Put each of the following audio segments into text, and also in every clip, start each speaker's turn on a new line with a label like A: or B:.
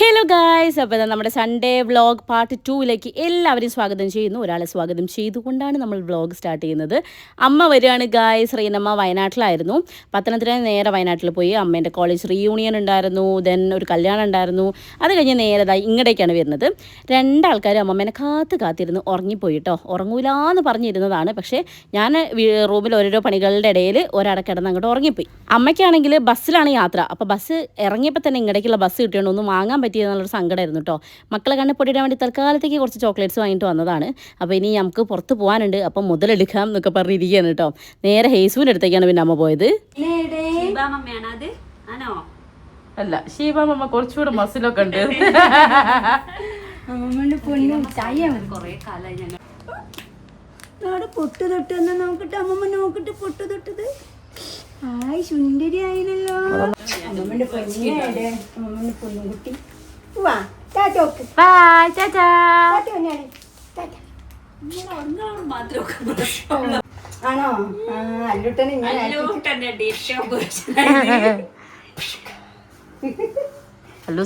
A: Hello guys അപ്പോൾ നമ്മുടെ Sunday vlog part ടൂവിലേക്ക് എല്ലാവരെയും സ്വാഗതം ചെയ്യുന്നു. ഒരാളെ സ്വാഗതം ചെയ്തുകൊണ്ടാണ് നമ്മൾ വ്ളോഗ് സ്റ്റാർട്ട് ചെയ്യുന്നത്. അമ്മ വരികയാണ് ഗായ്സ് റീനമ്മ വയനാട്ടിലായിരുന്നു. പത്തനംതിട്ട നേരെ വയനാട്ടിൽ പോയി. അമ്മേന്റെ കോളേജ് റീയൂണിയൻ ഉണ്ടായിരുന്നു. ദെൻ ഒരു കല്യാണം ഉണ്ടായിരുന്നു. അത് കഴിഞ്ഞ് നേരെ ദാ ഇങ്ങടേക്കാണ് വരുന്നത്. രണ്ടാൾക്കാരും അമ്മമ്മേനെ കാത്ത് കാത്തിരുന്ന് ഉറങ്ങിപ്പോയി കേട്ടോ ഉറങ്ങൂലാന്ന് പറഞ്ഞിരുന്നതാണ്. പക്ഷേ ഞാൻ റൂമിൽ ഓരോരോ പണികളുടെ ഇടയിൽ ഒരാടെ കിടന്ന് അങ്ങോട്ട് ഉറങ്ങിപ്പോയി. അമ്മയ്ക്കാണെങ്കിൽ ബസ്സിലാണ് യാത്ര. അപ്പോൾ ബസ് ഇറങ്ങിയപ്പോൾ തന്നെ ഇങ്ങടേക്കുള്ള ബസ് കിട്ടിയോണ്ട് ഒന്ന് വാങ്ങാൻ പറ്റിയെന്നുള്ളൊരു സങ്കടമായിരുന്നു കേട്ടോ മക്കളെ കണ്ണ് പൊടിയിടാൻ വേണ്ടി തൽക്കാലത്തേക്ക് കുറച്ച് ചോക്ലേറ്റ്സ് വാങ്ങിയിട്ട് വന്നതാണ്. അപ്പോൾ ഇനി നമുക്ക് പുറത്ത് പോകാനുണ്ട് അപ്പം മുതലെടുക്കാം എന്നൊക്കെ പറഞ്ഞിരിക്കുകയാണ് കേട്ടോ നേരെ ഹേസുവിന്റെ അടുത്തേക്കാണ് പിന്നെ അമ്മ പോയത്. അല്ല ശിവമ്മ കുറച്ചുകൂടെ മസിലൊക്കെ ഉണ്ട്.
B: കൊറേ കാലായി ഞങ്ങൾ.
C: നാടെ പൊട്ട് തൊട്ടെന്ന് നോക്കട്ടെ? അമ്മമ്മ നോക്കട്ടെ പൊട്ട് തൊട്ടത്? ആയി സുന്ദരി ആയില്ലല്ലോ അമ്മമ്മന്റെ പൊന്നിയാടെ അമ്മമ്മന്റെ പൊന്നുകുട്ടി. വാ ടാറ്റോക്ക്
A: ബൈ ചാച്ചാ
C: ആണോ? ആ അല്ലുട്ടനെ ഇങ്ങനെ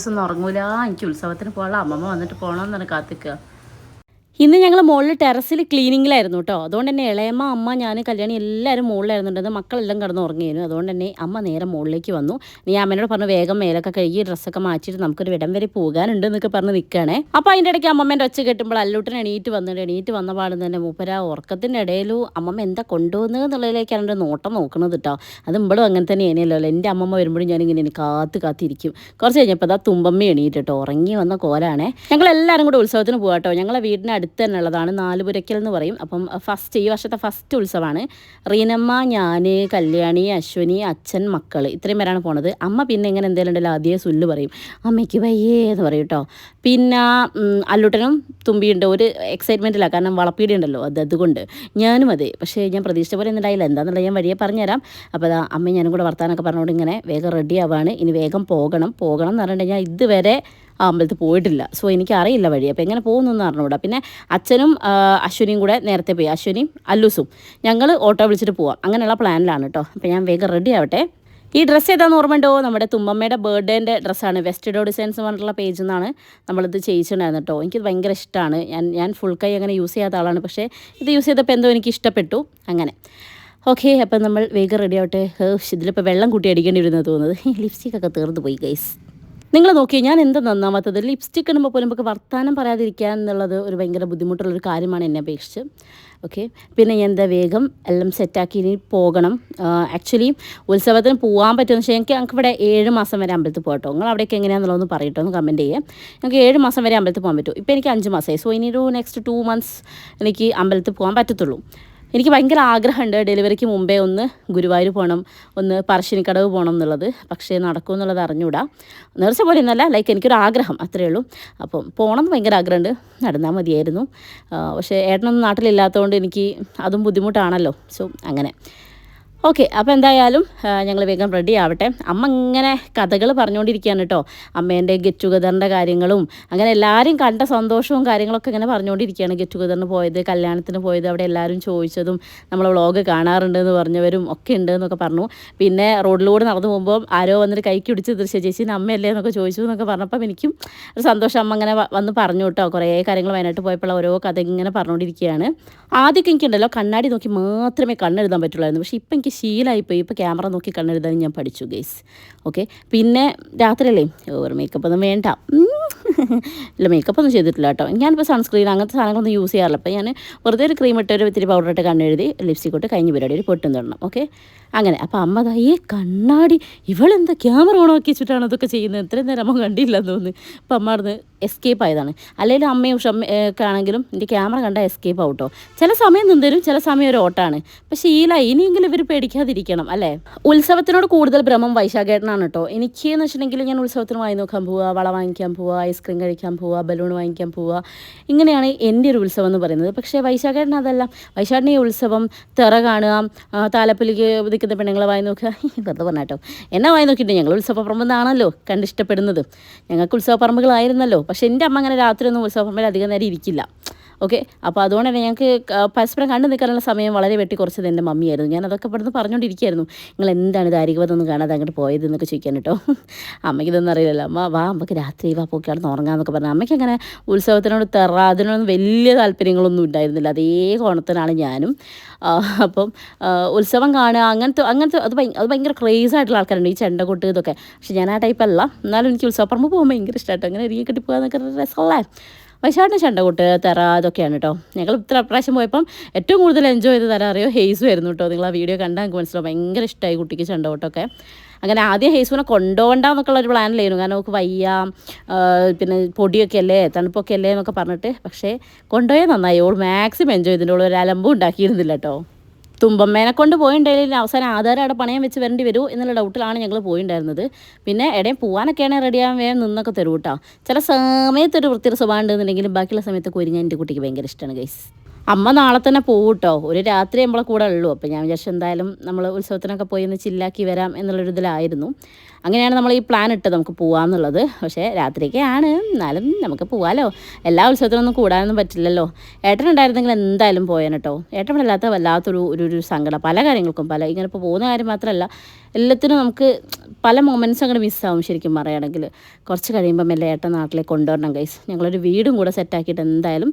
A: ഒന്നും ഉറങ്ങൂല. എനിക്ക് ഉത്സവത്തിന് പോകാനുള്ള അമ്മമ്മ വന്നിട്ട് പോകണമെന്നാണ് കാത്തിക്കുക ഇന്ന് ഞങ്ങൾ മുകളിൽ ടെറസിൽ ക്ലീനിങ്ങിലായിരുന്നു കേട്ടോ. അതുകൊണ്ട് തന്നെ ഇളയമ്മ അമ്മ ഞാൻ കല്യാണി എല്ലാവരും മുകളിലായിരുന്നുണ്ട് മക്കളെല്ലാം കിടന്ന് ഉറങ്ങിയിരുന്നു. അതുകൊണ്ട് തന്നെ അമ്മ നേരെ മുകളിലേക്ക് വന്നു. നീ അമ്മേനോട് പറഞ്ഞു വേഗം മേലൊക്കെ കഴുകി ഡ്രസ്സൊക്കെ മാറ്റിയിട്ട് നമുക്കൊരു ഇടം വരെ പോകാനുണ്ട് എന്നൊക്കെ പറഞ്ഞ് നിൽക്കുകയാണേ അപ്പോൾ അതിന്റെ ഇടയ്ക്ക് അമ്മമ്മേന്റെ ഒച്ച കെട്ടുമ്പോൾ അല്ലൂട്ടൻ എണീറ്റ് വന്നിട്ട് എണീറ്റ് വന്ന പാടുന്ന തന്നെ മൂപ്പര ഉറക്കത്തിന്റെ ഇടയിലും അമ്മമ്മ എന്താ കൊണ്ടുവന്നത് എന്നുള്ളതിലേക്കാണ് എന്റെ നോട്ടം നോക്കുന്നത് കേട്ടോ. അത് ഇമ്പളും അങ്ങനെ തന്നെ ആണല്ലോ എന്റെ അമ്മമ്മ വരുമ്പോഴും ഞാനിങ്ങനെ എനിക്ക് കാത്ത് കാത്തിരിക്കും. കുറച്ച് കഴിഞ്ഞപ്പോൾ അതാ തുമ്പമ്മ എണീറ്റ് കേട്ടോ. ഉറങ്ങി വന്ന കോലാണേ. ഞങ്ങളെല്ലാവരും കൂടെ ഉത്സവത്തിന് പോകാം കേട്ടോ. ഞങ്ങളെ വീടിന്റെ അടുത്ത് തന്നെ ഉള്ളതാണ് നാലുപുരയ്ക്കൽ എന്ന് പറയും. അപ്പം ഫസ്റ്റ് ഈ വർഷത്തെ ഫസ്റ്റ് ഉത്സവമാണ് റീനമ്മ ഞാൻ കല്യാണി അശ്വനി അച്ഛൻ മക്കൾ ഇത്രയും പേരാണ് പോണത്. അമ്മ പിന്നെ ഇങ്ങനെ എന്തെങ്കിലും ഉണ്ടല്ലോ ആദ്യമേ സുല്ല് പറയും. അമ്മയ്ക്ക് വയ്യേ എന്ന് പറയും കേട്ടോ പിന്നെ അല്ലുട്ടനും തുമ്പിയുണ്ട്. ഒരു എക്സൈറ്റ്മെന്റില്ല കാരണം വളപ്പീടി ഉണ്ടല്ലോ. അത് അതുകൊണ്ട് ഞാനും അതെ. പക്ഷേ ഞാൻ പ്രതീക്ഷിച്ച പോലെ ഉണ്ടായില്ല എന്താണെന്നുള്ളത് ഞാൻ വഴിയെ പറഞ്ഞുതരാം. അപ്പോൾ അതാ അമ്മയും ഞാനും കൂടെ വർത്താനൊക്കെ പറഞ്ഞുകൊണ്ട് ഇങ്ങനെ വേഗം റെഡി ആവാണ്. ഇനി വേഗം പോകണം. പോകണം എന്ന് പറഞ്ഞിട്ടുണ്ടെങ്കിൽ ഇതുവരെ ആ അമ്പലത്തിൽ പോയിട്ടില്ല. സോ എനിക്കറിയില്ല വഴി. അപ്പോൾ എങ്ങനെ പോകുന്നു അറിഞ്ഞുകൂടാ. പിന്നെ അച്ഛനും അശ്വിനിയും കൂടെ നേരത്തെ പോയി. അശ്വിനിയും അല്ലൂസും. ഞങ്ങൾ ഓട്ടോ വിളിച്ചിട്ട് പോവാം. അങ്ങനെയുള്ള പ്ലാനിലാണ് കേട്ടോ അപ്പോൾ ഞാൻ വേഗം റെഡി ആവട്ടെ. ഈ ഡ്രസ്സ് ഏതാണെന്ന് ഓർമ്മയുണ്ടോ? നമ്മുടെ തുമ്മമ്മയുടെ ബർത്ത്ഡേന്റെ ഡ്രസ്സാണ് വെസ്റ്റഡോ ഡിസൈൻസ് പറഞ്ഞിട്ടുള്ള പേജിൽ നിന്നാണ് നമ്മളിത് ചെയ്യിച്ചിട്ടുണ്ടായിരുന്നു കേട്ടോ എനിക്ക് ഭയങ്കര ഇഷ്ടമാണ് ഞാൻ ഞാൻ ഫുൾ കൈ അങ്ങനെ യൂസ് ചെയ്യാത്ത ആളാണ്. പക്ഷേ ഇത് യൂസ് ചെയ്തപ്പോൾ എന്തോ എനിക്ക് ഇഷ്ടപ്പെട്ടു. അങ്ങനെ. ഓക്കെ അപ്പം നമ്മൾ വേഗം റെഡി ആവട്ടെ. ഇതിലിപ്പോൾ വെള്ളം കൂട്ടി അടിക്കേണ്ടി വരുന്നത് തോന്നുന്നത്. ലിപ്സ്റ്റിക്കൊക്കെ തീർന്നു പോയി ഗൈസ് നിങ്ങൾ നോക്കി ഞാൻ എന്താ നന്നാവാത്തത്? ലിപ്സ്റ്റിക് ഇടുമ്പോൾ പോലും നമുക്ക് വർത്താനം പറയാതിരിക്കുക എന്നുള്ളത് ഒരു ഭയങ്കര ബുദ്ധിമുട്ടുള്ളൊരു കാര്യമാണ് എന്നെ അപേക്ഷിച്ച്. ഓക്കെ പിന്നെ എന്താ വേഗം എല്ലാം സെറ്റാക്കി ഇനി പോകണം. ആക്ച്വലി ഉത്സവത്തിന് പോകാൻ പറ്റുമെന്ന് വെച്ചാൽ എനിക്ക് ഞങ്ങൾക്ക് ഇവിടെ ഏഴ് മാസം വരെ അമ്പലത്തിൽ പോകട്ടോ നിങ്ങൾ അവിടേക്ക് എങ്ങനെയാണെന്നുള്ളതൊന്ന് പറയട്ടോ ഒന്ന് കമന്റ് ചെയ്യാം. ഞങ്ങൾക്ക് ഏഴ് മാസം വരെ അമ്പലത്തിൽ പോകാൻ പറ്റും ഇപ്പോൾ എനിക്ക് അഞ്ച് മാസമായി സോ ഇനി ഒരു നെക്സ്റ്റ് ടു മന്ത്സ് എനിക്ക് അമ്പലത്തിൽ പോകാൻ പറ്റത്തുള്ളൂ. എനിക്ക് ഭയങ്കര ആഗ്രഹമുണ്ട് ഡെലിവറിക്ക് മുമ്പേ ഒന്ന് ഗുരുവായൂർ പോകണം ഒന്ന് പറശ്ശിനിക്കടവ് പോകണം എന്നുള്ളത്. പക്ഷേ നടക്കും എന്നുള്ളത് അറിഞ്ഞൂടാ നേർച്ച പോലെ ഒന്നല്ല ലൈക്ക് എനിക്കൊരു ആഗ്രഹം അത്രയേ ഉള്ളൂ. അപ്പം പോകണം എന്ന് ഭയങ്കര ആഗ്രഹമുണ്ട് നടന്നാൽ മതിയായിരുന്നു. പക്ഷേ ഏട്ടനൊന്നും നാട്ടിലില്ലാത്തതുകൊണ്ട് എനിക്ക് അതും ബുദ്ധിമുട്ടാണല്ലോ. സോ അങ്ങനെ. ഓക്കെ അപ്പോൾ എന്തായാലും ഞങ്ങൾ വേഗം റെഡി ആവട്ടെ. അമ്മ ഇങ്ങനെ കഥകൾ പറഞ്ഞുകൊണ്ടിരിക്കുകയാണ് കേട്ടോ അമ്മേന്റെ ഗെറ്റ് ടുഗദറിന്റെ കാര്യങ്ങളും അങ്ങനെ എല്ലാവരും കണ്ട സന്തോഷവും കാര്യങ്ങളൊക്കെ ഇങ്ങനെ പറഞ്ഞുകൊണ്ടിരിക്കുകയാണ് ഗെറ്റ് ടുഗദറിന് പോയത് കല്യാണത്തിന് പോയത് അവിടെ എല്ലാവരും ചോദിച്ചതും നമ്മൾ വ്ളോഗ് കാണാറുണ്ടെന്ന് പറഞ്ഞവരും ഒക്കെ ഉണ്ട് എന്നൊക്കെ പറഞ്ഞു. പിന്നെ റോഡിലൂടെ നടന്നു പോകുമ്പോൾ ആരോ വന്നിട്ട് കൈക്ക് പിടിച്ച് ദൃശ്യ ചേച്ചി അമ്മയല്ലേ? എന്നൊക്കെ ചോദിച്ചു എന്നൊക്കെ പറഞ്ഞപ്പം എനിക്കും ഒരു സന്തോഷം അമ്മ അങ്ങനെ വന്ന് പറഞ്ഞു കേട്ടോ കുറേ കാര്യങ്ങൾ വയനാട്ടിൽ പോയപ്പോൾ ഓരോ കഥ ഇങ്ങനെ പറഞ്ഞുകൊണ്ടിരിക്കുകയാണ് ആദ്യമൊക്കെ എനിക്കുണ്ടല്ലോ കണ്ണാടി നോക്കി മാത്രമേ കണ്ണെഴുതാൻ പറ്റുള്ളായിരുന്നു. പക്ഷേ ഇപ്പം എനിക്ക് ശീലമായിപ്പോയി ഇപ്പോൾ ക്യാമറ നോക്കി കണ്ണെഴുതാൻ ഞാൻ പഠിച്ചു ഗൈസ് ഓക്കെ പിന്നെ രാത്രിയല്ലേ? ഓവർ മേക്കപ്പ് ഒന്നും വേണ്ട. ഇല്ല മേക്കപ്പ് ഒന്നും ചെയ്തിട്ടില്ല കേട്ടോ. ഞാനിപ്പോൾ സൺസ്ക്രീൻ അങ്ങനത്തെ സാധനങ്ങളൊന്നും യൂസ് ചെയ്യാറില്ല. അപ്പോൾ ഞാൻ വെറുതെ ഒരു ക്രീം ഇട്ട് ഒരു ഇത്തിരി പൗഡർ ഇട്ട് കണ്ണെഴുതി ലിപ്സ്റ്റിക് ഇട്ട് കഴിഞ്ഞ പരിപാടി ഒരു പൊട്ടും തൊടണം. ഓക്കെ അങ്ങനെ. അപ്പോൾ അമ്മ ഈ കണ്ണാടി ഇവളെന്താ ക്യാമറ ഓണാക്കി വെച്ചിട്ടാണ് അതൊക്കെ ചെയ്യുന്നത്? ഇത്രയും നേരം അമ്മ കണ്ടില്ലെന്ന് തോന്നുന്നു. അപ്പം അമ്മ എസ്കേപ്പ് ആയതാണ്. അല്ലെങ്കിൽ അമ്മയും ഒക്കെ ആണെങ്കിലും എന്റെ ക്യാമറ കണ്ടാൽ എസ്കേപ്പ് ആവട്ടോ ചില സമയം നിന്തരും ചില സമയം ഒരു ഓട്ടാണ് പക്ഷേ ശീല ഇനിയെങ്കിലും ഇവർ പേടിക്കാതിരിക്കണം അല്ലേ? ഉത്സവത്തിനോട് കൂടുതൽ ഭ്രമം വൈശാഖേട്ടനാണ് കേട്ടോ എനിക്ക് എന്ന് വെച്ചിട്ടുണ്ടെങ്കിൽ ഞാൻ ഉത്സവത്തിന് വാങ്ങി നോക്കാൻ പോവുക വള വാങ്ങിക്കാൻ പോവുക ഐസ്ക്രീം കഴിക്കാൻ പോവുക ബലൂൺ വാങ്ങിക്കാൻ പോവുക ഇങ്ങനെയാണ് എന്റെ ഒരു ഉത്സവം എന്ന് പറയുന്നത്. പക്ഷേ വൈശാഖേട്ടൻ അതല്ല. വൈശാഖിന്റെ ഈ ഉത്സവം തിറ കാണുക താലപ്പൊലിക്ക് നിൽക്കുന്ന പെണ്ണുങ്ങളെ വായി നോക്കുക വെറുതെ പറഞ്ഞാട്ടോ എന്നെ വായി നോക്കിയിട്ട് ഞങ്ങൾ ഉത്സവപ്പറമ്പിൽ നിന്നാണല്ലോ കണ്ടിഷ്ടപ്പെടുന്നത് ഞങ്ങൾക്ക് ഉത്സവപ്പറമ്പുകളായിരുന്നല്ലോ പക്ഷേ എന്റെ അമ്മ അങ്ങനെ രാത്രി ഒന്നും ഉത്സവപ്പറമ്പിൽ അധികം നേരം ഇരിക്കില്ല. ഓക്കെ? അപ്പോൾ അതുകൊണ്ട് തന്നെ ഞങ്ങൾക്ക് പരസ്പരം കണ്ടു നിൽക്കാനുള്ള സമയം വളരെ വെട്ടി കുറച്ചത് എന്റെ മമ്മിയായിരുന്നു. ഞാൻ അതൊക്കെ പെട്ടെന്ന് പറഞ്ഞുകൊണ്ടിരിക്കുകയായിരുന്നു നിങ്ങൾ എന്താണ് ഇത് അരികവതൊന്നും കാണാതെ അങ്ങോട്ട് പോയത്? എന്നൊക്കെ ചോദിക്കാൻ കേട്ടോ. അമ്മയ്ക്ക് ഇതൊന്നും അറിയില്ലല്ലോ. അമ്മ വാ നമുക്ക് രാത്രി വാ പോക്കി ഉറങ്ങാമെന്നൊക്കെ പറഞ്ഞു. അമ്മയ്ക്ക് അങ്ങനെ ഉത്സവത്തിനോട് തെറ അതിനൊന്നും വലിയ താല്പര്യങ്ങളൊന്നും ഉണ്ടായിരുന്നില്ല. അതേ കോണത്തിനാണ് ഞാനും. അപ്പം ഉത്സവം കാണുക അങ്ങനത്തെ അങ്ങനത്തെ അത് അത് ഭയങ്കര ക്രേസ് ആയിട്ടുള്ള ആൾക്കാരുണ്ട്. ഈ ചെണ്ട കൊട്ട് ഇതൊക്കെ. പക്ഷെ ഞാൻ ആ ടൈപ്പല്ല എന്നാലും എനിക്ക് ഉത്സവപ്പറമ്പ് പോകുമ്പോൾ ഭയങ്കര ഇഷ്ടമായിട്ടോ അങ്ങനെ ഇറങ്ങി കിട്ടി പോകാൻ എന്നൊക്കെ രസമല്ലേ വൈശാട്ടിന് ചണ്ടകൂട്ട് തെറ അതൊക്കെയാണ് കേട്ടോ ഞങ്ങൾ ഇത്ര പ്രാവശ്യം പോയപ്പം ഏറ്റവും കൂടുതൽ എൻജോയ് ചെയ്ത് തരാൻ അറിയോ ഹെയ്സ് വരുന്നു കേട്ടോ നിങ്ങൾ ആ വീഡിയോ കണ്ടാൽ എനിക്ക് മനസ്സിലാവും. ഭയങ്കര ഇഷ്ടമായി കുട്ടിക്ക് ചണ്ടകൂട്ടൊക്കെ അങ്ങനെ ആദ്യം ഹെയ്സുവിനെ എന്നൊക്കെയുള്ള ഒരു പ്ലാനിലായിരുന്നു കാരണം നമുക്ക് വയ്യ പിന്നെ പൊടിയൊക്കെ അല്ലേ തണുപ്പൊക്കെ അല്ലേ എന്നൊക്കെ പറഞ്ഞിട്ട്. പക്ഷേ കൊണ്ടുപോയാൽ നന്നായി. ഓൾ മാക്സിമം എൻജോയ് ചെയ്തിട്ടുണ്ട്. ഒരു അലമ്പും ഉണ്ടാക്കിയിരുന്നില്ല കേട്ടോ തുമ്പമ്മേനെ കൊണ്ട് പോയിണ്ടായാലും അവസാനം ആധാരം അവിടെ പണയം വെച്ച് വരേണ്ടി വരൂ എന്നുള്ള ഡൗട്ടിലാണ് ഞങ്ങൾ പോയിണ്ടായിരുന്നത്. പിന്നെ എവിടെയും പോകാനൊക്കെയാണ് റെഡിയാകാൻ വേഗം നിന്നൊക്കെ തരൂ കേട്ടോ ചില സമയത്തൊരു വൃത്തിയുടെ സ്വഭാവം ഉണ്ടെന്നുണ്ടെങ്കിലും ബാക്കിയുള്ള സമയത്തൊക്കെ ഒരുങ്ങാൻ എന്റെ കുട്ടിക്ക് ഭയങ്കര ഇഷ്ടമാണ് ഗൈസ് അമ്മ നാളെ തന്നെ പോകും കേട്ടോ ഒരു രാത്രി നമ്മളെ കൂടെ ഉള്ളൂ. അപ്പോൾ ഞാൻ വിചാരിച്ചു എന്തായാലും നമ്മൾ ഉത്സവത്തിനൊക്കെ പോയി ഒന്ന് ചില്ലാക്കി വരാം എന്നുള്ളൊരു ഇതിലായിരുന്നു അങ്ങനെയാണ് നമ്മൾ ഈ പ്ലാൻ ഇട്ട് നമുക്ക് പോകാമെന്നുള്ളത് പക്ഷേ രാത്രിയൊക്കെയാണ്. എന്നാലും നമുക്ക് പോകാമല്ലോ എല്ലാ ഉത്സവത്തിനൊന്നും കൂടാനൊന്നും പറ്റില്ലല്ലോ. ഏട്ടൻ ഉണ്ടായിരുന്നെങ്കിൽ എന്തായാലും പോയേനെ കേട്ടോ ഏട്ടൻ ഇല്ലാത്ത വല്ലാത്തൊരു ഒരു ഒരു സങ്കടം. പല കാര്യങ്ങൾക്കും പല ഇങ്ങനെ ഇപ്പോൾ പോകുന്ന കാര്യം മാത്രമല്ല എല്ലാത്തിനും നമുക്ക് പല മൊമെന്റ്സ് അങ്ങോട്ട് മിസ്സാവും ശരിക്കും പറയുകയാണെങ്കിൽ കുറച്ച് കഴിയുമ്പം എല്ലാം ഏട്ടൻ നാട്ടിലേക്ക് കൊണ്ടുവരണം ഗൈസ് ഞങ്ങളൊരു വീടും കൂടെ സെറ്റാക്കിയിട്ട് എന്തായാലും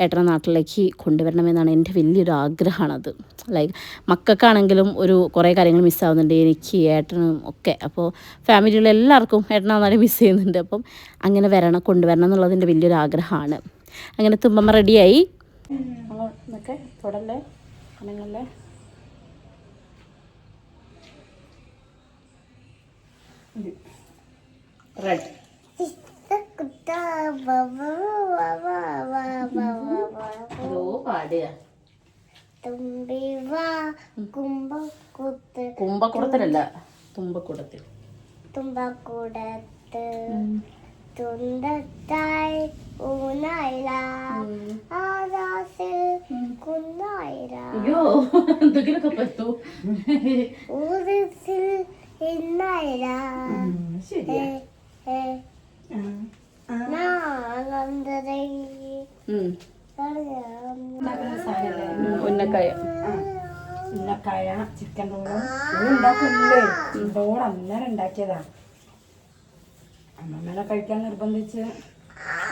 A: ഏട്ടനെ നാട്ടിലേക്ക് കൊണ്ടുവരണമെന്നാണ് എന്റെ വലിയൊരു ആഗ്രഹമാണത്. ലൈക്ക് മക്കൾക്കാണെങ്കിലും ഒരു കുറേ കാര്യങ്ങൾ മിസ്സാവുന്നുണ്ട് എനിക്ക് ഏട്ടനും ഒക്കെ. അപ്പോൾ ഫാമിലിയിലെ എല്ലാവർക്കും ഏട്ടനാന്നാലും മിസ്സ് ചെയ്യുന്നുണ്ട്. അപ്പം അങ്ങനെ വരണം കൊണ്ടുവരണം എന്നുള്ളത് എന്റെ വലിയൊരു ആഗ്രഹമാണ്. അങ്ങനെ തുമ്പം റെഡിയായി തുടല്ലേ കണങ്ങളല്ലേ റെഡ് അതോ പാടുക കുമ്പക്കുടത്തിലല്ല തുമ്പക്കുടത്തിൽ.
D: തുമ്പക്കുടത്ത് തുണ്ടത്തായി ഊനായില
A: അയ്യോ എന്തെങ്കിലുമൊക്കെ പറ്റൂ.
D: ഏ, നാഗന്ധരൈ
A: ഉന്നക്കായ.
C: ഉന്നക്കായ ചിക്കൻ റോളും ഉണ്ടാക്കില്ലേ? റോൾ അന്നേരം ഉണ്ടാക്കിയതാ. അമ്മമ്മേനെ കഴിക്കാൻ നിർബന്ധിച്ച്.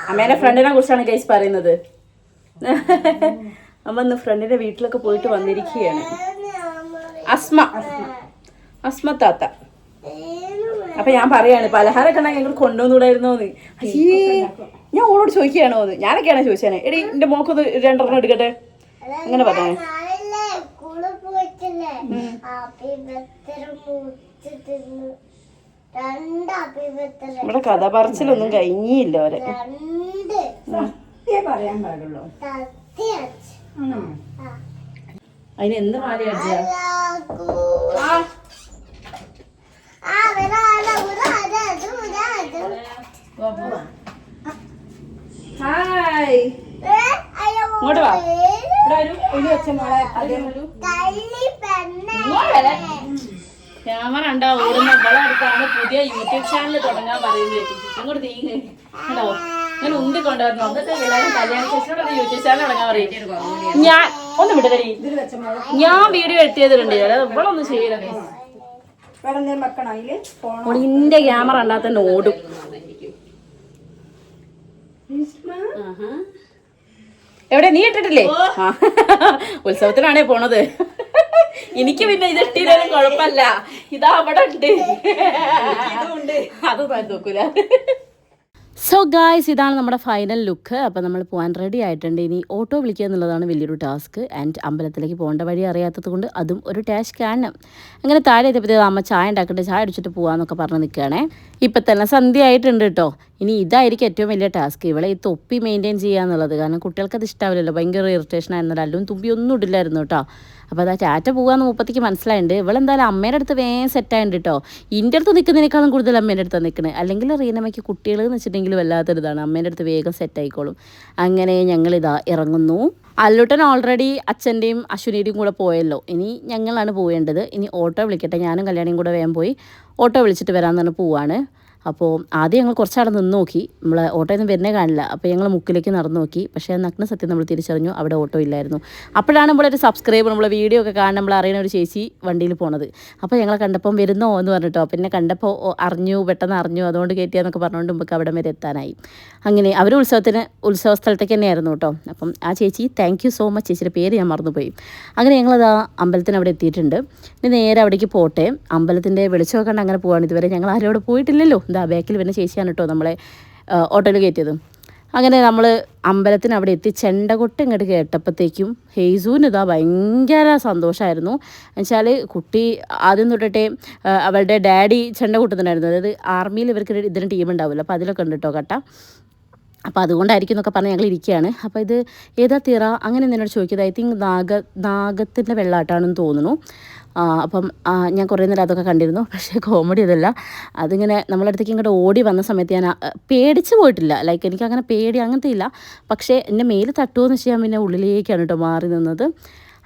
A: അമ്മേനെ ഫ്രണ്ടിനെ കുറിച്ചാണ് കേസ് പറയുന്നത്. അമ്മ ഇന്ന് ഫ്രണ്ടിന്റെ വീട്ടിലൊക്കെ പോയിട്ട് വന്നിരിക്കുകയാണ്. അസ്മ. അസ്മ താത്ത. അപ്പൊ ഞാൻ പറയാണ് പലഹാരമൊക്കെ ഉണ്ടെങ്കിൽ ഞങ്ങൾ കൊണ്ടുവന്നൂടായിരുന്നോന്ന് അയ്യേ. ഞാൻ ഓളോട് ചോദിക്കുകയാണോ അത് ഞാനൊക്കെയാണ് ചോദിച്ചാനെ. എടി എന്റെ മോക്കൊന്ന് രണ്ടെണ്ണം എടുക്കട്ടെ? അങ്ങനെ പറഞ്ഞേ. ഇവിടെ കഥ പറച്ചിലൊന്നും കഴിഞ്ഞില്ല അവരെ.
C: പറയാൻ പാടുള്ളൂ.
A: അതിന് എന്ത് മാല അടിച്ചാ
D: ആ വരാല ഉരാല ഉരാല
A: ഹായ്.
D: അയ്യോ
A: ഇങ്ങോട്ട് വാ. ഇവിടെ വരൂ.
C: ഒരു വെച്ച മോളെ അതേ
D: തല്ലി പെണ്ണെ.
A: ക്യാമറ ഉണ്ടാ ഓടുന്ന ഇവിടെ അടുത്താണ് പുതിയ യൂട്യൂബ് ചാനൽ തുടങ്ങാൻ പറയുന്നത് ഇങ്ങോട്ട് തീങ്ങ് ഹലോ ഞാൻ ഉണ്ട് കൊണ്ടുവരണം എന്നിട്ട് എല്ലാവരും കല്യാണ ശേഷം യൂട്യൂബ് ചാനൽ തുടങ്ങാൻ പറയും ഞാൻ ഒന്ന്
C: മോളെ
A: ഞാൻ വീഡിയോ എടുത്തിയതിലുണ്ട് ഇവളൊന്നും ചെയ്യില്ല.
C: വേറെ എന്തെങ്കിലും വെക്കണം പോണം
A: ഓൾ ഇന്റെ ക്യാമറ അല്ലാത്ത ഓടും. എവിടെ നീ ഇട്ടിട്ടില്ലേ. ഉത്സവത്തിനാണേ പോണത്. എനിക്ക് പിന്നെ ഇത് ഇട്ടില്ലാലും കുഴപ്പമില്ല. ഇതാ അവിടെ ഉണ്ട്. അത് നോക്കൂല സോ ഗായ്സ് ഇതാണ് നമ്മുടെ ഫൈനൽ ലുക്ക് അപ്പോൾ നമ്മൾ പോകാൻ റെഡി ആയിട്ടുണ്ട്. ഇനി ഓട്ടോ വിളിക്കുക എന്നുള്ളതാണ് വലിയൊരു ടാസ്ക് ആൻഡ് അമ്പലത്തിലേക്ക് പോകേണ്ട വഴി അറിയാത്തത് കൊണ്ട് അതും ഒരു ടാസ്ക് ആണ് അങ്ങനെ താഴെ എത്തിയപ്പോഴത്തേക്ക് അമ്മ ചായ ഉണ്ടാക്കട്ടെ ചായ അടിച്ചിട്ട് പോകാമെന്നൊക്കെ പറഞ്ഞ് നിൽക്കുകയാണേ ഇപ്പം തന്നെ സന്ധ്യ ആയിട്ടുണ്ട് കേട്ടോ. ഇനി ഇതായിരിക്കും ഏറ്റവും വലിയ ടാസ്ക് ഇവളെ ഈ തൊപ്പി മെയിന്റെയിൻ ചെയ്യുക എന്നുള്ളത്. കാരണം കുട്ടികൾക്ക് അത് ഇഷ്ടാവില്ലല്ലോ. ഭയങ്കര ഇറിറ്റേഷൻ ആയിരുന്നല്ലോ. അല്ലും തുമ്പി ഒന്നും ഇടില്ലായിരുന്നു കേട്ടോ. അപ്പോൾ അതാ ചാറ്റ പോകാന്ന് മുപ്പത്തേക്ക് മനസ്സിലായിട്ടുണ്ട് ഇവളെന്തായാലും അമ്മേന്റെ അടുത്ത് വേഗം സെറ്റായിട്ടുണ്ട് കേട്ടോ. ഇന്റെ അടുത്ത് നിൽക്കുന്നതിനേക്കാളും കൂടുതൽ അമ്മേന്റെ അടുത്ത് നിൽക്കണേ അല്ലെങ്കിൽ റീനമ്മയ്ക്ക് കുട്ടികൾ എന്ന് വെച്ചിട്ടുണ്ടെങ്കിൽ വല്ലാത്തൊരിതാണ്. അമ്മേന്റെ അടുത്ത് വേഗം സെറ്റായിക്കോളും അങ്ങനെ ഞങ്ങളിതാ ഇറങ്ങുന്നു. അല്ലുട്ടൻ ഓൾറെഡി അച്ഛന്റെയും അശ്വിനിയുടെയും കൂടെ പോയല്ലോ. ഇനി ഞങ്ങളാണ് പോകേണ്ടത് ഇനി ഓട്ടോ വിളിക്കട്ടെ. ഞാനും കല്യാണിയും കൂടെ വേഗം പോയി ഓട്ടോ വിളിച്ചിട്ട് വരാമെന്ന് പറഞ്ഞ് പോവാണ്. അപ്പോൾ ആദ്യം ഞങ്ങൾ കുറച്ചവിടെ നിന്ന് നോക്കി നമ്മൾ ഓട്ടോയിൽ നിന്ന് വരുന്നേ കാണില്ല. അപ്പോൾ ഞങ്ങൾ മുക്കിലേക്ക് നടന്നു നോക്കി പക്ഷേ നഗ്ന സത്യം നമ്മൾ തിരിച്ചറിഞ്ഞു. അവിടെ ഓട്ടോ ഇല്ലായിരുന്നു. അപ്പോഴാണ് നമ്മളൊരു സബ്സ്ക്രൈബർ നമ്മളെ വീഡിയോ ഒക്കെ കാണാൻ നമ്മൾ അറിയുന്ന ഒരു ചേച്ചി വണ്ടിയിൽ പോണത്. അപ്പോൾ ഞങ്ങൾ കണ്ടപ്പം വരുന്നോ എന്ന് പറഞ്ഞിട്ടോ. പിന്നെ കണ്ടപ്പോൾ അറിഞ്ഞു പെട്ടെന്ന് അറിഞ്ഞു. അതുകൊണ്ട് കയറ്റിയാന്നൊക്കെ പറഞ്ഞുകൊണ്ട് നമുക്ക് അവിടെ വരെ എത്താനായി. അങ്ങനെ അവർ ഉത്സവത്തിന് ഉത്സവ സ്ഥലത്തേക്ക് തന്നെയായിരുന്നു കേട്ടോ. അപ്പം ആ ചേച്ചി താങ്ക് യു സോ മച്ച് ചേച്ചിയുടെ പേര് ഞാൻ മറന്നുപോയി. അങ്ങനെ ഞങ്ങളത് ആ അമ്പലത്തിന് അവിടെ എത്തിയിട്ടുണ്ട്. ഇനി നേരെ അവിടേക്ക് പോട്ടെ. അമ്പലത്തിന്റെ വെളിച്ചമൊക്കെ കണ്ട് അങ്ങനെ പോവാണ് ഇതുവരെ. ഞങ്ങൾ ആരും അവിടെ പോയിട്ടില്ലല്ലോ. എന്താ ബാക്കിൽ വരുന്ന ചേച്ചിയാണ് കേട്ടോ നമ്മളെ ഓട്ടോയിൽ കയറ്റിയത്. അങ്ങനെ നമ്മൾ അമ്പലത്തിന് അവിടെ എത്തി ചെണ്ടകൊട്ട് ഇങ്ങോട്ട് കേട്ടപ്പോഴത്തേക്കും ഹെയ്സൂന് ഇതാ ഭയങ്കര സന്തോഷമായിരുന്നു എന്നുവെച്ചാൽ കുട്ടി ആദ്യം തൊട്ടിട്ടേ അവളുടെ ഡാഡി ചെണ്ട കൊട്ടുന്നുണ്ടായിരുന്നു അതായത് ആർമിയിൽ ഇവർക്ക് ഇതിന് ടീം ഉണ്ടാവില്ല അപ്പോൾ അതിലൊക്കെ ഉണ്ട് കേട്ടോ കട്ട. അപ്പോൾ അതുകൊണ്ടായിരിക്കും എന്നൊക്കെ പറഞ്ഞ് ഞങ്ങൾ ഇരിക്കുകയാണ് അപ്പോൾ ഇത് ഏതാ തിറ? അങ്ങനെ എന്നോട് ചോദിക്കുന്നത് ഐ തിങ്ക് നാഗ നാഗത്തിന്റെ വെള്ളാട്ടാണെന്ന് തോന്നുന്നു. അപ്പം ഞാൻ കുറേ നേരം അതൊക്കെ കണ്ടിരുന്നു. പക്ഷേ കോമഡി അതല്ല. അതിങ്ങനെ നമ്മളടുത്തേക്ക് ഇങ്ങോട്ട് ഓടി വന്ന സമയത്ത് ഞാൻ പേടിച്ച് പോയിട്ടില്ല. ലൈക്ക് എനിക്ക് അങ്ങനെ പേടി അങ്ങനത്തെ ഇല്ല. പക്ഷേ എന്റെ മേൽ തട്ടുമോ എന്ന് വെച്ചാൽ പിന്നെ ഉള്ളിലേക്കാണ് കേട്ടോ മാറി നിന്നത്.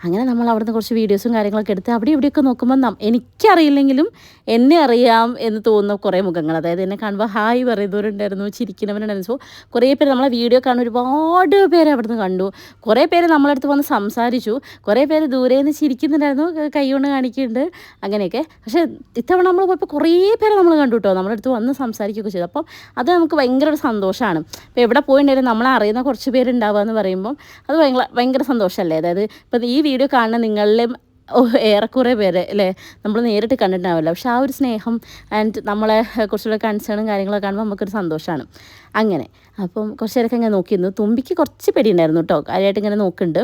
A: അങ്ങനെ നമ്മൾ അവിടുന്ന് കുറച്ച് വീഡിയോസും കാര്യങ്ങളൊക്കെ എടുത്ത് അവിടെ ഇവിടെയൊക്കെ നോക്കുമ്പോൾ നം എനിക്കറിയില്ലെങ്കിലും എന്നെ അറിയാം എന്ന് തോന്നുന്ന കുറേ മുഖങ്ങൾ. അതായത് എന്നെ കാണുമ്പോൾ ഹായ് പറയുന്നവരുണ്ടായിരുന്നു ചിരിക്കുന്നവരുണ്ടായിരുന്നു. സോ കുറേ പേര് നമ്മളെ വീഡിയോ കാണുന്ന ഒരുപാട് പേര് അവിടുന്ന് കണ്ടു. കുറേ പേര് നമ്മളടുത്ത് വന്ന് സംസാരിച്ചു. കുറേ പേര് ദൂരെ നിന്ന് ചിരിക്കുന്നുണ്ടായിരുന്നു കൈകൊണ്ട് കാണിക്കുന്നുണ്ട് അങ്ങനെയൊക്കെ. പക്ഷേ ഇത്തവണ നമ്മൾ പോയപ്പോൾ കുറേ പേരെ നമ്മൾ കണ്ടു കേട്ടോ. നമ്മളടുത്ത് വന്ന് സംസാരിക്കുകയൊക്കെ ചെയ്തു. അപ്പം അത് നമുക്ക് ഭയങ്കര ഒരു സന്തോഷമാണ്. ഇപ്പോൾ എവിടെ പോയിട്ടുണ്ടെങ്കിലും നമ്മളെ അറിയുന്ന കുറച്ച് പേരുണ്ടാവുക എന്ന് പറയുമ്പം അത് ഭയങ്കര ഭയങ്കര സന്തോഷമല്ലേ? അതായത് ഇപ്പം ഈ വീഡിയോ കാണുന്ന നിങ്ങളിലും ഏറെക്കുറെ പേര് അല്ലേ? നമ്മൾ നേരിട്ട് കണ്ടിട്ടുണ്ടാവില്ല. പക്ഷെ ആ ഒരു സ്നേഹം ആൻഡ് നമ്മളെ കുറച്ചുകൂടെ കൺസേണും കാര്യങ്ങളൊക്കെ കാണുമ്പോൾ നമുക്കൊരു സന്തോഷമാണ് അങ്ങനെ. അപ്പം കുറച്ച് നേരമൊക്കെ ഇങ്ങനെ നോക്കിയിരുന്നു. തുമ്പിക്ക് കുറച്ച് പേടിയുണ്ടായിരുന്നു കേട്ടോ കാര്യമായിട്ട് ഇങ്ങനെ നോക്കുന്നുണ്ട്.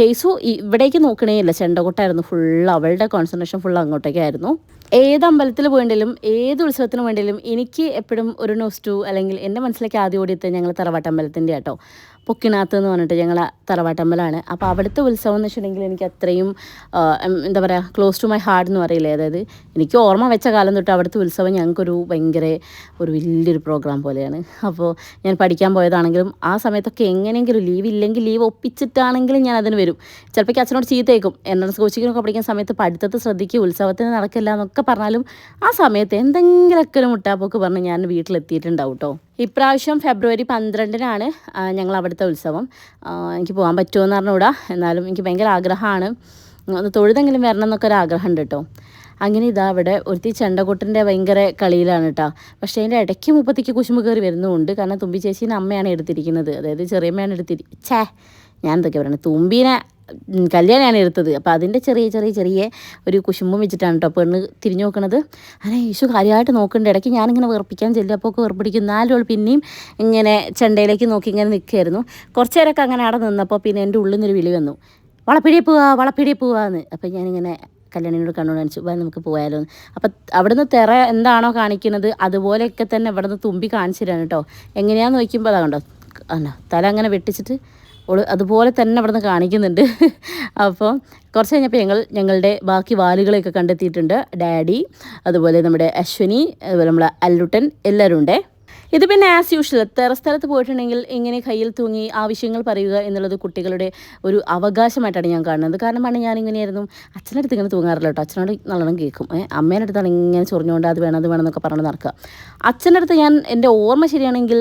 A: ഹേസു ഇവിടേക്ക് നോക്കണേ ഇല്ല. ചെണ്ടകൊട്ടായിരുന്നു ഫുൾ അവളുടെ കോൺസെൻട്രേഷൻ ഫുൾ അങ്ങോട്ടേക്കായിരുന്നു ഏത് അമ്പലത്തിൽ പോയെങ്കിലും ഏത് ഉത്സവത്തിന് വേണ്ടിയാലും എനിക്ക് എപ്പോഴും ഒരു നോസ്റ്റു അല്ലെങ്കിൽ എന്റെ മനസ്സിലേക്ക് ആദ്യം ഓടിയെത്തുക ഞങ്ങൾ തറവാട്ടമ്പലത്തിന്റെ കേട്ടോ പൊക്കിനാത്ത് എന്ന് പറഞ്ഞിട്ട് ഞങ്ങൾ തറവാട്ടമ്പലമാണ് അപ്പോൾ അവിടുത്തെ ഉത്സവം എന്ന് വെച്ചിട്ടുണ്ടെങ്കിൽ എനിക്ക് അത്രയും എന്താ പറയുക ക്ലോസ് ടു മൈ ഹാർട്ട് എന്ന് പറയില്ലേ? അതായത് എനിക്ക് ഓർമ്മ വെച്ച കാലം തൊട്ട് അവിടുത്തെ ഉത്സവം ഞങ്ങൾക്കൊരു ഭയങ്കര ഒരു വലിയൊരു പ്രോഗ്രാം പോലെയാണ്. അപ്പോൾ ഞാൻ പഠിക്കാൻ പോയതാണെങ്കിലും ആ സമയത്തൊക്കെ എങ്ങനെയെങ്കിലും ലീവ് ഇല്ലെങ്കിൽ ലീവ് ഒപ്പിച്ചിട്ടാണെങ്കിലും ഞാൻ അതിന് വരും. ചിലപ്പോൾ അച്ഛനോട് ചീത്തയേക്കും എൻട്രൻസ് കോച്ചിങ്ങിനൊക്കെ പഠിക്കുന്ന സമയത്ത് പഠിത്തത്തെ ശ്രദ്ധിക്കുക ഉത്സവത്തിന് നടക്കില്ല എന്നൊക്കെ പറഞ്ഞാലും ആ സമയത്ത് എന്തെങ്കിലുമൊക്കെ ഒരു മുട്ടാപ്പോക്ക് പറഞ്ഞ് ഞാൻ വീട്ടിലെത്തിയിട്ടുണ്ടാവും കേട്ടോ ഇപ്രാവശ്യം ഫെബ്രുവരി പന്ത്രണ്ടിനാണ് ഞങ്ങൾ അവിടുത്തെ ഉത്സവം. എനിക്ക് പോകാൻ പറ്റുമോ എന്ന് പറഞ്ഞുകൂടാ എന്നാലും എനിക്ക് ഭയങ്കര ആഗ്രഹമാണ്. ഒന്ന് തൊഴുതെങ്കിലും വരണം എന്നൊക്കെ ഒരു ആഗ്രഹം ഉണ്ട് കേട്ടോ. അങ്ങനെ ഇതാ അവിടെ ഒരുത്തി ചെണ്ടകൊട്ടിന്റെ ഭയങ്കര കളിയിലാണ് കേട്ടോ. പക്ഷേ അതിന്റെ ഇടയ്ക്ക് മുപ്പത്തേക്ക് കുശുമ്പ് കയറി വരുന്നുമുണ്ട്. കാരണം തുമ്പി ചേച്ചീനെ അമ്മയാണ് എടുത്തിരിക്കുന്നത്. അതായത് ചെറിയമ്മയാണ് എടുത്തിരി ഛേ ഞാൻ എന്തൊക്കെ പറയുന്നത് തുമ്പീനെ കല്യാണമാണ് എടുത്തത്. അപ്പോൾ അതിന്റെ ചെറിയ ചെറിയ ചെറിയ ഒരു കുശുമ്പും വെച്ചിട്ടാണ് കേട്ടോ പെണ്ണ് തിരിഞ്ഞു നോക്കണത്. അങ്ങനെ യേശു കാര്യമായിട്ട് നോക്കുന്നുണ്ട്. ഇടയ്ക്ക് ഞാനിങ്ങനെ വേർപ്പിക്കാൻ ചെല്ലും അപ്പോൾ ഒക്കെ വേർപ്പിടിക്കും നാലോൾ പിന്നെയും ഇങ്ങനെ ചെണ്ടയിലേക്ക് നോക്കി ഇങ്ങനെ നിൽക്കുകയായിരുന്നു കുറച്ച് നേരമൊക്കെ അങ്ങനെ അവിടെ നിന്നപ്പോൾ പിന്നെ എന്റെ ഉള്ളിൽ നിന്നൊരു വിളി വന്നു. വളപ്പിടിയെ പോവാ വളപ്പിടിയെ പോവാന്ന് അപ്പോൾ ഞാനിങ്ങനെ കല്യാണിനോട് കണ്ണു കാണിച്ചു വാ നമുക്ക് പോയാലോ അപ്പം അവിടുന്ന് തെറ എന്താണോ കാണിക്കുന്നത് അതുപോലെയൊക്കെ തന്നെ ഇവിടുന്ന് തുമ്പി കാണിച്ചു കേട്ടോ എങ്ങനെയാണെന്ന് നോക്കുമ്പോൾ അതാ കണ്ടോ തല അങ്ങനെ വെട്ടിച്ചിട്ട് ഓൾ അതുപോലെ തന്നെ അവിടെ നിന്ന് കാണിക്കുന്നുണ്ട്. അപ്പോൾ കുറച്ച് കഴിഞ്ഞപ്പോൾ ഞങ്ങൾ ഞങ്ങളുടെ ബാക്കി വാലുകളെയൊക്കെ കണ്ടെത്തിയിട്ടുണ്ട്. ഡാഡി അതുപോലെ നമ്മുടെ അശ്വിനി അതുപോലെ നമ്മളെ അല്ലുട്ടൻ എല്ലാവരും ഉണ്ടേ. ഇത് പിന്നെ ആസ് യൂഷ്വൽ സ്ഥലത്ത് പോയിട്ടുണ്ടെങ്കിൽ ഇങ്ങനെ കയ്യിൽ തൂങ്ങി ആവശ്യങ്ങൾ പറയുക എന്നുള്ളത് കുട്ടികളുടെ ഒരു അവകാശമായിട്ടാണ് ഞാൻ കാണുന്നത്. കാരണം പണ്ട് ഞാൻ ഇങ്ങനെയായിരുന്നു. അച്ഛനടുത്ത് ഇങ്ങനെ തൂങ്ങാറില്ല കേട്ടോ. അച്ഛനോട് നല്ലോണം കേൾക്കും. അമ്മേന്റെ അടുത്താണ് ഇങ്ങനെ ചൊറിഞ്ഞുകൊണ്ട് അത് വേണം അത് വേണം എന്നൊക്കെ പറഞ്ഞ് നടക്കുക. അച്ഛന്റെ അടുത്ത് ഞാൻ എന്റെ ഓർമ്മ ശരിയാണെങ്കിൽ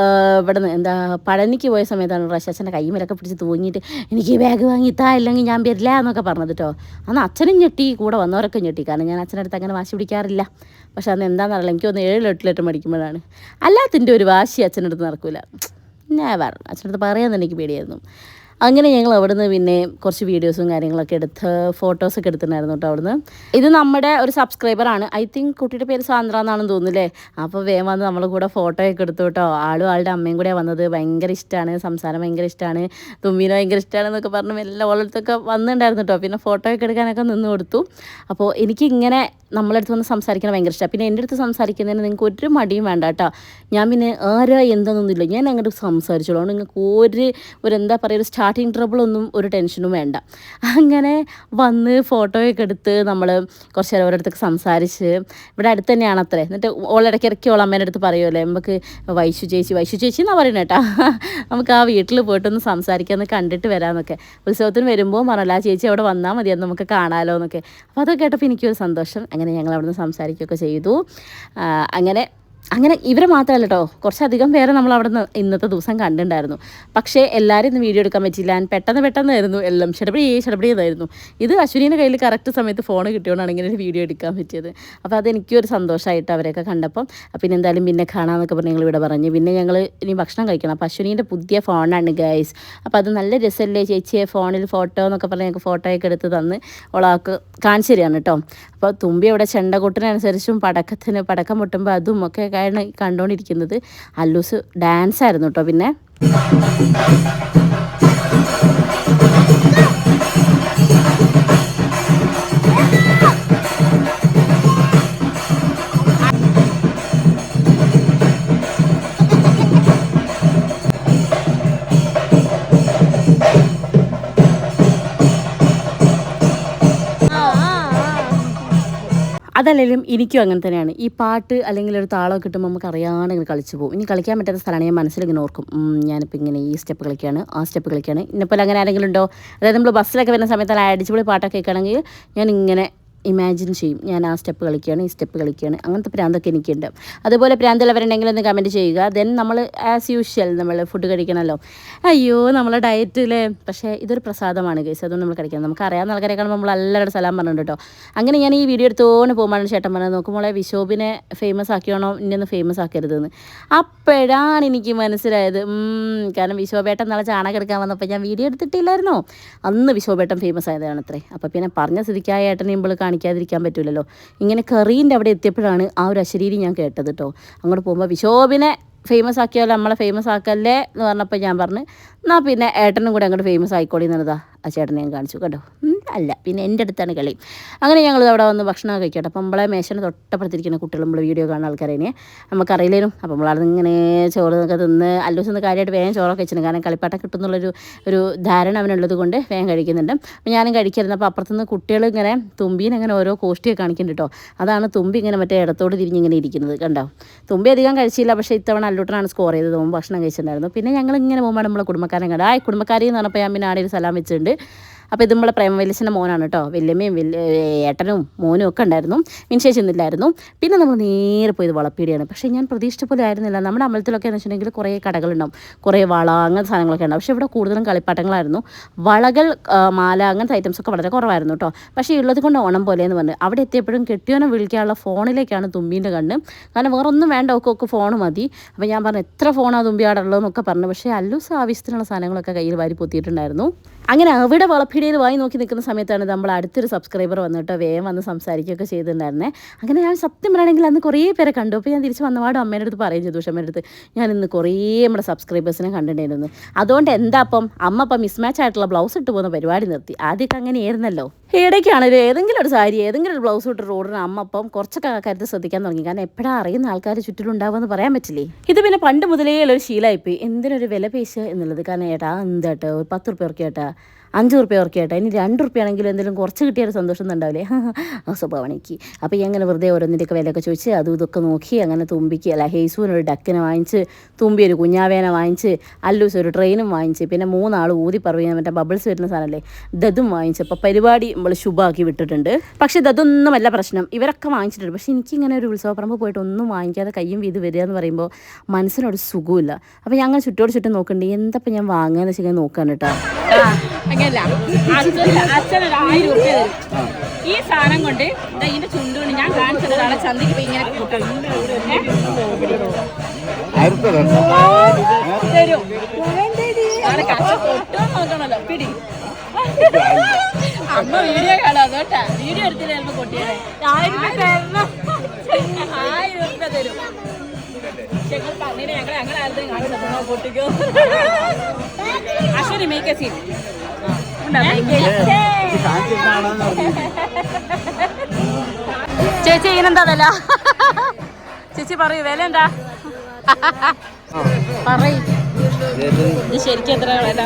A: ആ, ഇവിടുന്ന് എന്താ പഴനിക്ക് പോയ സമയത്താണ് അച്ഛന്റെ കൈമേലൊക്കെ പിടിച്ച് തൂങ്ങിയിട്ട് എനിക്ക് ബാഗ് വാങ്ങി താ ഇല്ലെങ്കിൽ ഞാൻ വരില്ല എന്നൊക്കെ പറഞ്ഞത് കേട്ടോ അന്ന് അച്ഛനും ഞെട്ടി കൂടെ വന്നവരൊക്കെ ഞെട്ടി. കാരണം ഞാൻ അച്ഛന്റെ അടുത്ത് അങ്ങനെ വാശി പിടിക്കാറില്ല. പക്ഷേ അന്ന് എന്താണെന്ന് അറിയില്ല. എനിക്ക് ഒന്ന് ഏഴ് എട്ടിലെട്ട് മടിക്കുമ്പോഴാണ് അല്ലാത്തിന്റെ ഒരു വാശി അച്ഛന്റെ അടുത്ത് നടക്കില്ല ഞാൻ പറഞ്ഞു അച്ഛന്റെ അടുത്ത് തന്നെ എനിക്ക് പേടിയായിരുന്നു. അങ്ങനെ ഞങ്ങൾ അവിടുന്ന് പിന്നെ കുറച്ച് വീഡിയോസും കാര്യങ്ങളൊക്കെ എടുത്ത് ഫോട്ടോസൊക്കെ എടുത്തിട്ടുണ്ടായിരുന്നു കേട്ടോ അവിടുന്ന്. ഇത് നമ്മുടെ ഒരു സബ്സ്ക്രൈബറാണ് ഐ തിങ്ക് കുട്ടിയുടെ പേര് സാന്ദ്ര എന്നാണെന്ന് തോന്നുന്നില്ലേ അപ്പോൾ വേഗം വന്ന് നമ്മളെ കൂടെ ഫോട്ടോയൊക്കെ എടുത്തു കേട്ടോ. ആളും ആളുടെ അമ്മയും കൂടെ വന്നത്. ഭയങ്കര ഇഷ്ടമാണ് സംസാരം ഭയങ്കര ഇഷ്ടമാണ് തുമ്മീനെ ഭയങ്കര ഇഷ്ടമാണ് എന്നൊക്കെ പറഞ്ഞു എല്ലാം ഓളടുത്തൊക്കെ വന്നിട്ടുണ്ടായിരുന്നു കേട്ടോ. പിന്നെ ഫോട്ടോയൊക്കെ എടുക്കാനൊക്കെ നിന്ന് കൊടുത്തു. അപ്പോൾ എനിക്ക് ഇങ്ങനെ നമ്മളടുത്ത് വന്ന് സംസാരിക്കണം ഭയങ്കര ഇഷ്ടമാണ് പിന്നെ എന്റെ അടുത്ത് സംസാരിക്കുന്നതിന് നിങ്ങൾക്ക് ഒരു മടിയും വേണ്ട കേട്ടോ. ഞാൻ പിന്നെ ആരാ എന്താണെന്നൊന്നുമില്ല ഞാൻ അങ്ങോട്ട് സംസാരിച്ചോളൂ. നിങ്ങൾക്ക് ഒരു ഒരു എന്താ പറയുക ഒരു സ്റ്റാർട്ടിങ് ട്രബിളൊന്നും ഒരു ടെൻഷനും വേണ്ട. അങ്ങനെ വന്ന് ഫോട്ടോയൊക്കെ എടുത്ത് നമ്മൾ കുറച്ച് നേരം ഓരോരുത്തൊക്കെ സംസാരിച്ച് ഇവിടെ അടുത്ത് തന്നെയാണ് അത്രേ. എന്നിട്ട് ഓളിടയ്ക്ക് ഇറക്കി ഓൾ അമ്മേന്റെ അടുത്ത് പറയുമല്ലേ നമുക്ക് വൈശു ചേച്ചി വൈശു ചേച്ചി എന്നാണ് പറയുന്നത് കേട്ടോ നമുക്ക് ആ വീട്ടിൽ പോയിട്ടൊന്ന് സംസാരിക്കാമെന്ന് കണ്ടിട്ട് വരാമെന്നൊക്കെ ഉത്സവത്തിന് വരുമ്പോൾ പറഞ്ഞല്ലോ ആ ചേച്ചി അവിടെ വന്നാൽ മതി അത് നമുക്ക് കാണാമല്ലോ എന്നൊക്കെ അപ്പോൾ അതൊക്കെ കേട്ടപ്പോൾ എനിക്കൊരു സന്തോഷം. അങ്ങനെ ഞങ്ങൾ അവിടെ നിന്ന് സംസാരിക്കുകയൊക്കെ ചെയ്തു. അങ്ങനെ അങ്ങനെ ഇവരെ മാത്രമല്ല കേട്ടോ കുറച്ചധികം പേരെ നമ്മൾ അവിടെ നിന്ന് ഇന്നത്തെ ദിവസം കണ്ടിട്ടുണ്ടായിരുന്നു. പക്ഷേ എല്ലാവരും ഇന്ന് വീഡിയോ എടുക്കാൻ പറ്റില്ല പെട്ടെന്ന് പെട്ടെന്നായിരുന്നു എല്ലാം ഷടപടി ഷടപടി ചെയ്തായിരുന്നു ഇത് അശ്വിനീന്റെ കയ്യിൽ കറക്റ്റ് സമയത്ത് ഫോൺ കിട്ടിയോണ്ടാണ് ഇങ്ങനെ ഒരു വീഡിയോ എടുക്കാൻ പറ്റിയത്. അപ്പോൾ അതെനിക്കൊരു സന്തോഷമായിട്ട് അവരെയൊക്കെ കണ്ടപ്പം പിന്നെ എന്തായാലും പിന്നെ കാണാമെന്നൊക്കെ പറഞ്ഞ് ഞങ്ങൾ ഇവിടെ പറഞ്ഞു. പിന്നെ ഞങ്ങൾ ഇനി ഭക്ഷണം കഴിക്കണം. അപ്പോൾ അശ്വിനീന്റെ പുതിയ ഫോണാണ് ഗൈസ് അപ്പോൾ അത് നല്ല രസമല്ലേ ചേച്ചിയെ ഫോണിൽ ഫോട്ടോ എന്നൊക്കെ പറഞ്ഞ് ഞങ്ങൾക്ക് ഫോട്ടോയൊക്കെ എടുത്ത് തന്ന് ഓളാക്ക് കാണിച്ചു തരികയാണ് കേട്ടോ അപ്പോൾ തുമ്പി അവിടെ ചെണ്ട കൊട്ടിനനുസരിച്ചും പടക്കത്തിന് പടക്കം പൊട്ടുമ്പോൾ അതും ഒക്കെ ആണ് കണ്ടുകൊണ്ടിരിക്കുന്നത് അല്ലൂസ് ഡാൻസ് ആയിരുന്നു കേട്ടോ പിന്നെ. അതല്ലെങ്കിലും എനിക്കും അങ്ങനെ തന്നെയാണ്. ഈ പാട്ട് അല്ലെങ്കിൽ ഒരു താളം കിട്ടുമ്പോൾ നമുക്ക് അറിയാണ്ട് ഇങ്ങനെ കളിച്ചു പോകും. ഇനി കളിക്കാൻ പറ്റാത്ത സ്ഥലമാണ് ഞാൻ മനസ്സിലിങ്ങനെ ഓർക്കും. ഞാനിപ്പോൾ ഇങ്ങനെ ഈ സ്റ്റെപ്പ് കളിക്കുകയാണ് ആ സ്റ്റെപ്പ് കളിക്കുകയാണ് ഇന്നെപ്പോലെ അങ്ങനെ ആരെങ്കിലും ഉണ്ടോ? അതായത് നമ്മൾ ബസ്സിലൊക്കെ വരുന്ന സമയത്ത് അടിച്ചുപൊളി പാട്ടൊക്കെ കേൾക്കുകയാണെങ്കിൽ ഞാൻ ഇങ്ങനെ ഇമാജിൻ ചെയ്യും. ഞാൻ ആ സ്റ്റെപ്പ് കളിക്കുകയാണ് ഈ സ്റ്റെപ്പ് കളിക്കുകയാണ്. അങ്ങനത്തെ പ്രാന്തൊക്കെ എനിക്കുണ്ട്. അതുപോലെ പ്രാന്തുള്ളവരുണ്ടെങ്കിൽ ഒന്ന് കമന്റ് ചെയ്യുക. ദെൻ നമ്മൾ ആസ് യൂഷ്വൽ നമ്മൾ ഫുഡ് കഴിക്കണമല്ലോ അയ്യോ നമ്മളെ ഡയറ്റിൽ പക്ഷേ ഇതൊരു പ്രസാദമാണ് കേസ് അതുകൊണ്ട് നമ്മൾ കഴിക്കണം നമുക്ക് അറിയാവുന്ന ആൾക്കാരെ കാണുമ്പോൾ നമ്മൾ എല്ലാവരുടെ സലാം പറഞ്ഞിട്ടുണ്ട് കേട്ടോ. അങ്ങനെ ഞാൻ ഈ വീഡിയോ എടുത്തോണ്ട് പോകുമ്പോൾ ചേട്ടൻ പറഞ്ഞത്. നോക്കുമ്പോൾ വിശോബിനെ ഫേമസ് ആക്കിയാണോ? ഇന്നൊന്ന് ഫേമസ് ആക്കരുതെന്ന്. അപ്പോഴാണ് എനിക്ക് മനസ്സിലായത്. കാരണം വിശോബേട്ടൻ നാളെ ചാണകം എടുക്കാൻ വന്നപ്പോൾ ഞാൻ വീഡിയോ എടുത്തിട്ടില്ലായിരുന്നോ? അന്ന് വിശോബേട്ടൻ ഫേമസ് ആയതാണ് അത്രേ അപ്പോൾ പിന്നെ പറഞ്ഞ സ്ഥിതിക്കായ ഏട്ടനെ ഇപ്പോൾ കാണിക്കാതിരിക്കാൻ പറ്റില്ലല്ലോ ഇങ്ങനെ കറീന്റെ അവിടെ എത്തിയപ്പോഴാണ് ആ ഒരു അശരീരി ഞാൻ കേട്ടത് കേട്ടോ അങ്ങോട്ട് പോകുമ്പോൾ വിശോഭിനെ ഫേമസ് ആക്കിയാലോ നമ്മളെ ഫേമസ് ആക്കല്ലേ എന്ന് പറഞ്ഞപ്പോൾ ഞാൻ പറഞ്ഞു എന്നാൽ പിന്നെ ഏട്ടനും കൂടെ അങ്ങോട്ട് ഫേമസ് ആയിക്കോളി എന്നതാ ആ ചേട്ടനെ ഞാൻ കാണിച്ചു കേട്ടോ. അല്ല പിന്നെ എന്റെ അടുത്താണ് കളി. അങ്ങനെ ഞങ്ങൾ അവിടെ വന്ന് ഭക്ഷണം കഴിക്കട്ടെ. അപ്പം നമ്മളെ മേശന് തൊട്ടപ്പുറത്തിരിക്കുന്ന കുട്ടികൾ നമ്മൾ വീഡിയോ കാണുന്ന ആൾക്കാരേനെ നമുക്കറിയില്ലേനും. അപ്പം നമ്മളവിടെ ഇങ്ങനെ ചോറ് ഒക്കെ തിന്ന് അല്ലൂസ് കാര്യമായിട്ട് വേഗം ചോറൊക്കെ വെച്ചിട്ടുണ്ട് കാരണം കളിപ്പാട്ടം കിട്ടുന്നുള്ളൊരു ഒരു ധാരണ അവനുള്ളത് കൊണ്ട് വേഗം കഴിക്കുന്നുണ്ട്. അപ്പം ഞാനും കഴിക്കായിരുന്നു അപ്പോൾ അപ്പുറത്തുനിന്ന് കുട്ടികൾ ഇങ്ങനെ തുമ്പീനെ അങ്ങനെ ഓരോ കോഷ്ടിയൊക്കെ കാണിക്കുന്നുണ്ട് കേട്ടോ. അതാണ് തുമ്പി ഇങ്ങനെ മറ്റേ ഇടത്തോട് തിരിഞ്ഞിങ്ങനെ ഇരിക്കുന്നത് കണ്ടോ? തുമ്പി അധികം കഴിച്ചില്ല. പക്ഷേ ഇത്തവണ അല്ലൂട്ടനാണ് സ്കോർ ചെയ്തത്. ഭക്ഷണം കഴിച്ചിട്ടുണ്ടായിരുന്നു. പിന്നെ ഞങ്ങൾ ഇങ്ങനെ പോകുമ്പോൾ നമ്മളെ കുടുംബക്കാരൻ കണ്ടു. ആ കുടുംബക്കാരി എന്ന് പറഞ്ഞപ്പോൾ ഞാൻ പിന്നെ ആടെ ഒരു സലാം വെച്ചിട്ടുണ്ട്. അപ്പോൾ ഇത് നമ്മളെ പ്രേമവല്യച്ഛന്റെ മോനാണ് കേട്ടോ. വല്യമ്മയും വലിയ ഏട്ടനും മോനും ഒക്കെ ഉണ്ടായിരുന്നു. മിൻശേഷി പിന്നെ നമ്മൾ നേരെ പോയത് വളപ്പീടിയാണ്. പക്ഷേ ഞാൻ പ്രതീക്ഷിച്ച പോലെ ആയിരുന്നില്ല. നമ്മുടെ അമ്പലത്തിലൊക്കെ എന്ന് വെച്ചിട്ടുണ്ടെങ്കിൽ കുറേ കടകളുണ്ടാവും. കുറേ വള അങ്ങനത്തെ സാധനങ്ങളൊക്കെ ഉണ്ടാവും. പക്ഷേ ഇവിടെ കൂടുതലും കളിപ്പാട്ടങ്ങളായിരുന്നു. വളകൾ മാല അങ്ങനത്തെ ഐറ്റംസ് ഒക്കെ വളരെ കുറവായിരുന്നു കേട്ടോ. പക്ഷേ ഉള്ളത് കൊണ്ട് ഓണം പോലെ എന്ന് പറഞ്ഞു. അവിടെ എത്തിയപ്പോഴും കെട്ടിയോനെ വിളിക്കാനുള്ള ഫോണിലേക്കാണ് തുമ്പീന്റെ കണ്ണ്. കാരണം വേറെ ഒന്നും വേണ്ട ഒക്കെ ഒക്കെ ഫോൺ മതി. അപ്പോൾ ഞാൻ പറഞ്ഞു എത്ര ഫോണാണ് തുമ്പി അവിടെ ഉള്ളതെന്നൊക്കെ പറഞ്ഞു. പക്ഷേ അല്ലൂസ് ആവശ്യത്തിനുള്ള സാധനങ്ങളൊക്കെ കയ്യിൽ വാരി പൊത്തിയിട്ടുണ്ടായിരുന്നു. അങ്ങനെ അവിടെ വളപ്പിടിയിൽ വായി നോക്കി നിൽക്കുന്ന സമയത്താണ് നമ്മൾ അടുത്തൊരു സബ്സ്ക്രൈബർ വന്നിട്ട് വേഗം വന്ന് സംസാരിക്കുകയൊക്കെ ചെയ്തിട്ടുണ്ടായിരുന്നേ. അങ്ങനെ ഞാൻ സത്യം പറയുകയാണെങ്കിൽ അന്ന് കുറേ പേരെ കണ്ടു. അപ്പോൾ ഞാൻ തിരിച്ച് വന്നപാട് അമ്മേന്റെ അടുത്ത് പറയും ചെയ്തു അമ്മേന്റെ അടുത്ത് ഞാൻ ഇന്ന് കുറേ നമ്മുടെ സബ്സ്ക്രൈബേഴ്സിനെ കണ്ടിട്ടുണ്ടായിരുന്നു. അതുകൊണ്ട് എന്താ അപ്പം? അമ്മ അപ്പം മിസ്മാച്ച് ആയിട്ടുള്ള ബ്ലൗസ് ഇട്ട് പോകുന്ന പരിപാടി നിർത്തി. ആദ്യമൊക്കെ അങ്ങനെയായിരുന്നല്ലോ. ഇടയ്ക്കാണെങ്കിലും ഏതെങ്കിലും ഒരു സാരി ഏതെങ്കിലും ഒരു ബ്ലൗസ് ഇട്ട് റോഡിന് അമ്മ അപ്പം കുറച്ചൊക്കെ കാര്യത്തിൽ ശ്രദ്ധിക്കാൻ തുടങ്ങി. കാരണം എപ്പോഴാണ് അറിയുന്ന ആൾക്കാർ ചുറ്റിലുണ്ടാവുമെന്ന് പറയാൻ പറ്റില്ലേ? ഇത് പിന്നെ പണ്ട് മുതലേ ഉള്ളൊരു ശീലമായിപ്പോയി എന്തിനൊരു വില പേശുക എന്നുള്ളത്? കാരണം ഏട്ടാ എന്താട്ടോ ഒരു പത്ത് റുപ്യ അഞ്ച് റുപ്യ ഓർക്കുക കേട്ടോ. ഇനി രണ്ട് റുപ്യ ആണെങ്കിലും എന്തെങ്കിലും കുറച്ച് കിട്ടിയാൽ സന്തോഷം ഉണ്ടാവില്ലേ ആ സ്വഭാവണിക്ക് അപ്പോൾ ഈ അങ്ങനെ വെറുതെ ഓരോന്നിന്റെയൊക്കെ വിലയൊക്കെ ചോദിച്ച് അതും ഇതൊക്കെ നോക്കി അങ്ങനെ തുമ്പിക്ക്. അല്ല ഹേസുവിന് ഒരു ഡക്കിനെ വാങ്ങിച്ച് തുമ്പി ഒരു കുഞ്ഞാവേനെ വാങ്ങിച്ച് അല്ലൂസ് ഒരു ട്രെയിനും വാങ്ങിച്ച് പിന്നെ മൂന്നാൾ ഊതി പറയുന്ന മറ്റേ ബബിൾസ് വരുന്ന സാധനമല്ലേ? ദതും വാങ്ങിച്ച്. അപ്പോൾ പരിപാടി നമ്മൾ ശുഭമാക്കി വിട്ടിട്ടുണ്ട്. പക്ഷേ ദതൊന്നുമല്ല പ്രശ്നം. ഇവരൊക്കെ വാങ്ങിച്ചിട്ടുണ്ട്. പക്ഷേ എനിക്കിങ്ങനെ ഒരു ഉത്സവപ്പറമ്പ് പോയിട്ട് ഒന്നും വാങ്ങിക്കാതെ കയ്യും വീത് വരിക എന്ന് പറയുമ്പോൾ മനസ്സിനൊരു സുഖമില്ല അപ്പോൾ ഞങ്ങൾ ചുറ്റോട് ചുറ്റും നോക്കുന്നുണ്ട് എന്തപ്പോൾ ഞാൻ വാങ്ങുക എന്ന് വെച്ചാൽ നോക്കാൻ കേട്ടോ.
E: അങ്ങനല്ല അച്ഛനൊരു ആയിരം ഉറുപ്പ്യ തരും. ഈ സാധനം കൊണ്ട് ഇതിന്റെ ചുണ്ടുകൊണ്ട് ഞാൻ കാണിച്ചത് ഒരാളെ ചന്തയ്ക്ക് പോയി ഇങ്ങനെ? തരും. പൊട്ടുമോ നോക്കണല്ലോ. പിടി. അമ്മ വീഡിയോ കാണാം അതോട്ടാ. വീഡിയോ എടുത്തില്ല ചിലപ്പോ ആയിരം രൂപ തരണം. ആയിരം രൂപ തരും. ഞങ്ങൾ കണ്ണിനെ ഞങ്ങൾ ഞങ്ങൾ ആരുടെ കാണിച്ചു പൊട്ടിക്കോ. അശ്വനി മേക്ക് സീൻ
A: ചേച്ചി ഇതിനെന്താ വില? ചേച്ചി പറയൂ വില എന്താ? പറയൂ. ഇത് ശരിക്കും എത്ര വില.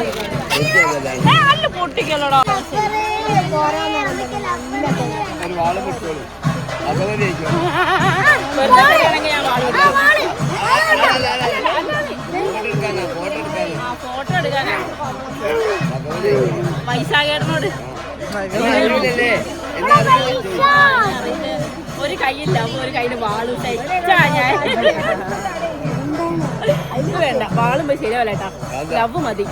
E: ആ ഫോട്ടോ എടുക്കാനാ? വൈശാഖേട്ടനോട് ഒരു കൈയില്ല അപ്പൊ ഒരു കയ്യിൽ വാളും ഞാൻ വേണ്ട വാളുമ്പോ ശരിയാവല്ല കേട്ടാ. ലവ് മതി.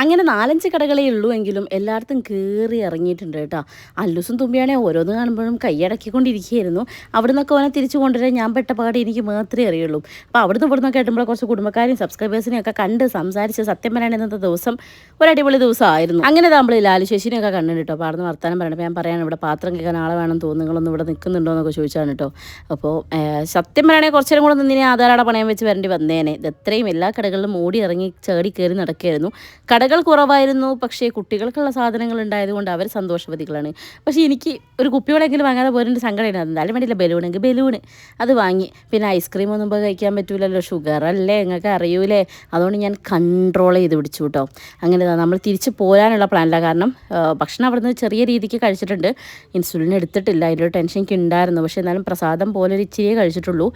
A: അങ്ങനെ നാലഞ്ച് കടകളേ ഉള്ളൂ എങ്കിലും എല്ലായിടത്തും കയറി ഇറങ്ങിയിട്ടുണ്ട് കേട്ടോ. അല്ലുസും തുമ്പിയാണെ ഓരോന്ന് കാണുമ്പോഴും കൈയടക്കിക്കൊണ്ടിരിക്കുകയായിരുന്നു. അവിടെ നിന്നൊക്കെ ഓനെ തിരിച്ചു കൊണ്ടുവരാൻ ഞാൻ പെട്ട പാട് എനിക്ക് മാത്രമേ അറിയുള്ളൂ. അപ്പോൾ അവിടുന്ന് ഇവിടുന്ന് കേട്ടുമ്പോൾ കുറച്ച് കുടുംബക്കാരെയും സബ്സ്ക്രൈബേഴ്സിനെയും ഒക്കെ കണ്ട് സംസാരിച്ച് സത്യം പറയണ ഇന്നത്തെ ദിവസം ഒരു അടിപൊളി ദിവസമായിരുന്നു. അങ്ങനെ നമ്മൾ ലാലു കണ്ടിട്ട് കണ്ടു കേട്ടോ. അവിടുന്ന് വർത്താനം പറയണം ഞാൻ പറയാൻ ഇവിടെ പാത്രം കേൾക്കാൻ ആളെ വേണം തോന്നുന്നു നിങ്ങളൊന്നും ഇവിടെ നിൽക്കുന്നുണ്ടോ എന്നൊക്കെ ചോദിച്ചാണ് കേട്ടോ. അപ്പോൾ സത്യം പറയണേ കുറച്ചേരം കൂടെ നിന്നിനെ ആധാരാട പണയം വെച്ച് വരേണ്ടി വന്നേനെ. ഇത് എത്രയും എല്ലാ കടകളിലും ഓടി ഇറങ്ങി ചേടി കയറി നടക്കുകയായിരുന്നു. കടകൾ കുറവായിരുന്നു. പക്ഷേ കുട്ടികൾക്കുള്ള സാധനങ്ങൾ ഉണ്ടായതുകൊണ്ട് അവർ സന്തോഷവതികളാണ്. പക്ഷേ എനിക്ക് ഒരു കുപ്പിയോടെങ്കിലും വാങ്ങാതെ പോരേണ്ട സങ്കടമാണ് എന്തായാലും വേണ്ടിയില്ല. ബലൂണെങ്കിൽ ബലൂണ്. അത് വാങ്ങി. പിന്നെ ഐസ്ക്രീം ഒന്നും ഇപ്പോൾ കഴിക്കാൻ പറ്റൂലല്ലോ. ഷുഗർ അല്ലേ? നിങ്ങൾക്ക് അറിയൂലേ? അതുകൊണ്ട് ഞാൻ കൺട്രോൾ ചെയ്ത് പിടിച്ചു കേട്ടോ അങ്ങനെ നമ്മൾ തിരിച്ച് പോരാനുള്ള പ്ലാനില്ല കാരണം ഭക്ഷണം അവിടുന്ന് ചെറിയ രീതിക്ക് കഴിച്ചിട്ടുണ്ട്. ഇൻസുലിൻ എടുത്തിട്ടില്ല. അതിന്റെ ടെൻഷൻ എനിക്ക് ഉണ്ടായിരുന്നു പക്ഷേ എന്നാലും പ്രസാദം പോലെ ഒരു ഇച്ചിരിയേ കഴിച്ചിട്ടുള്ളൂ.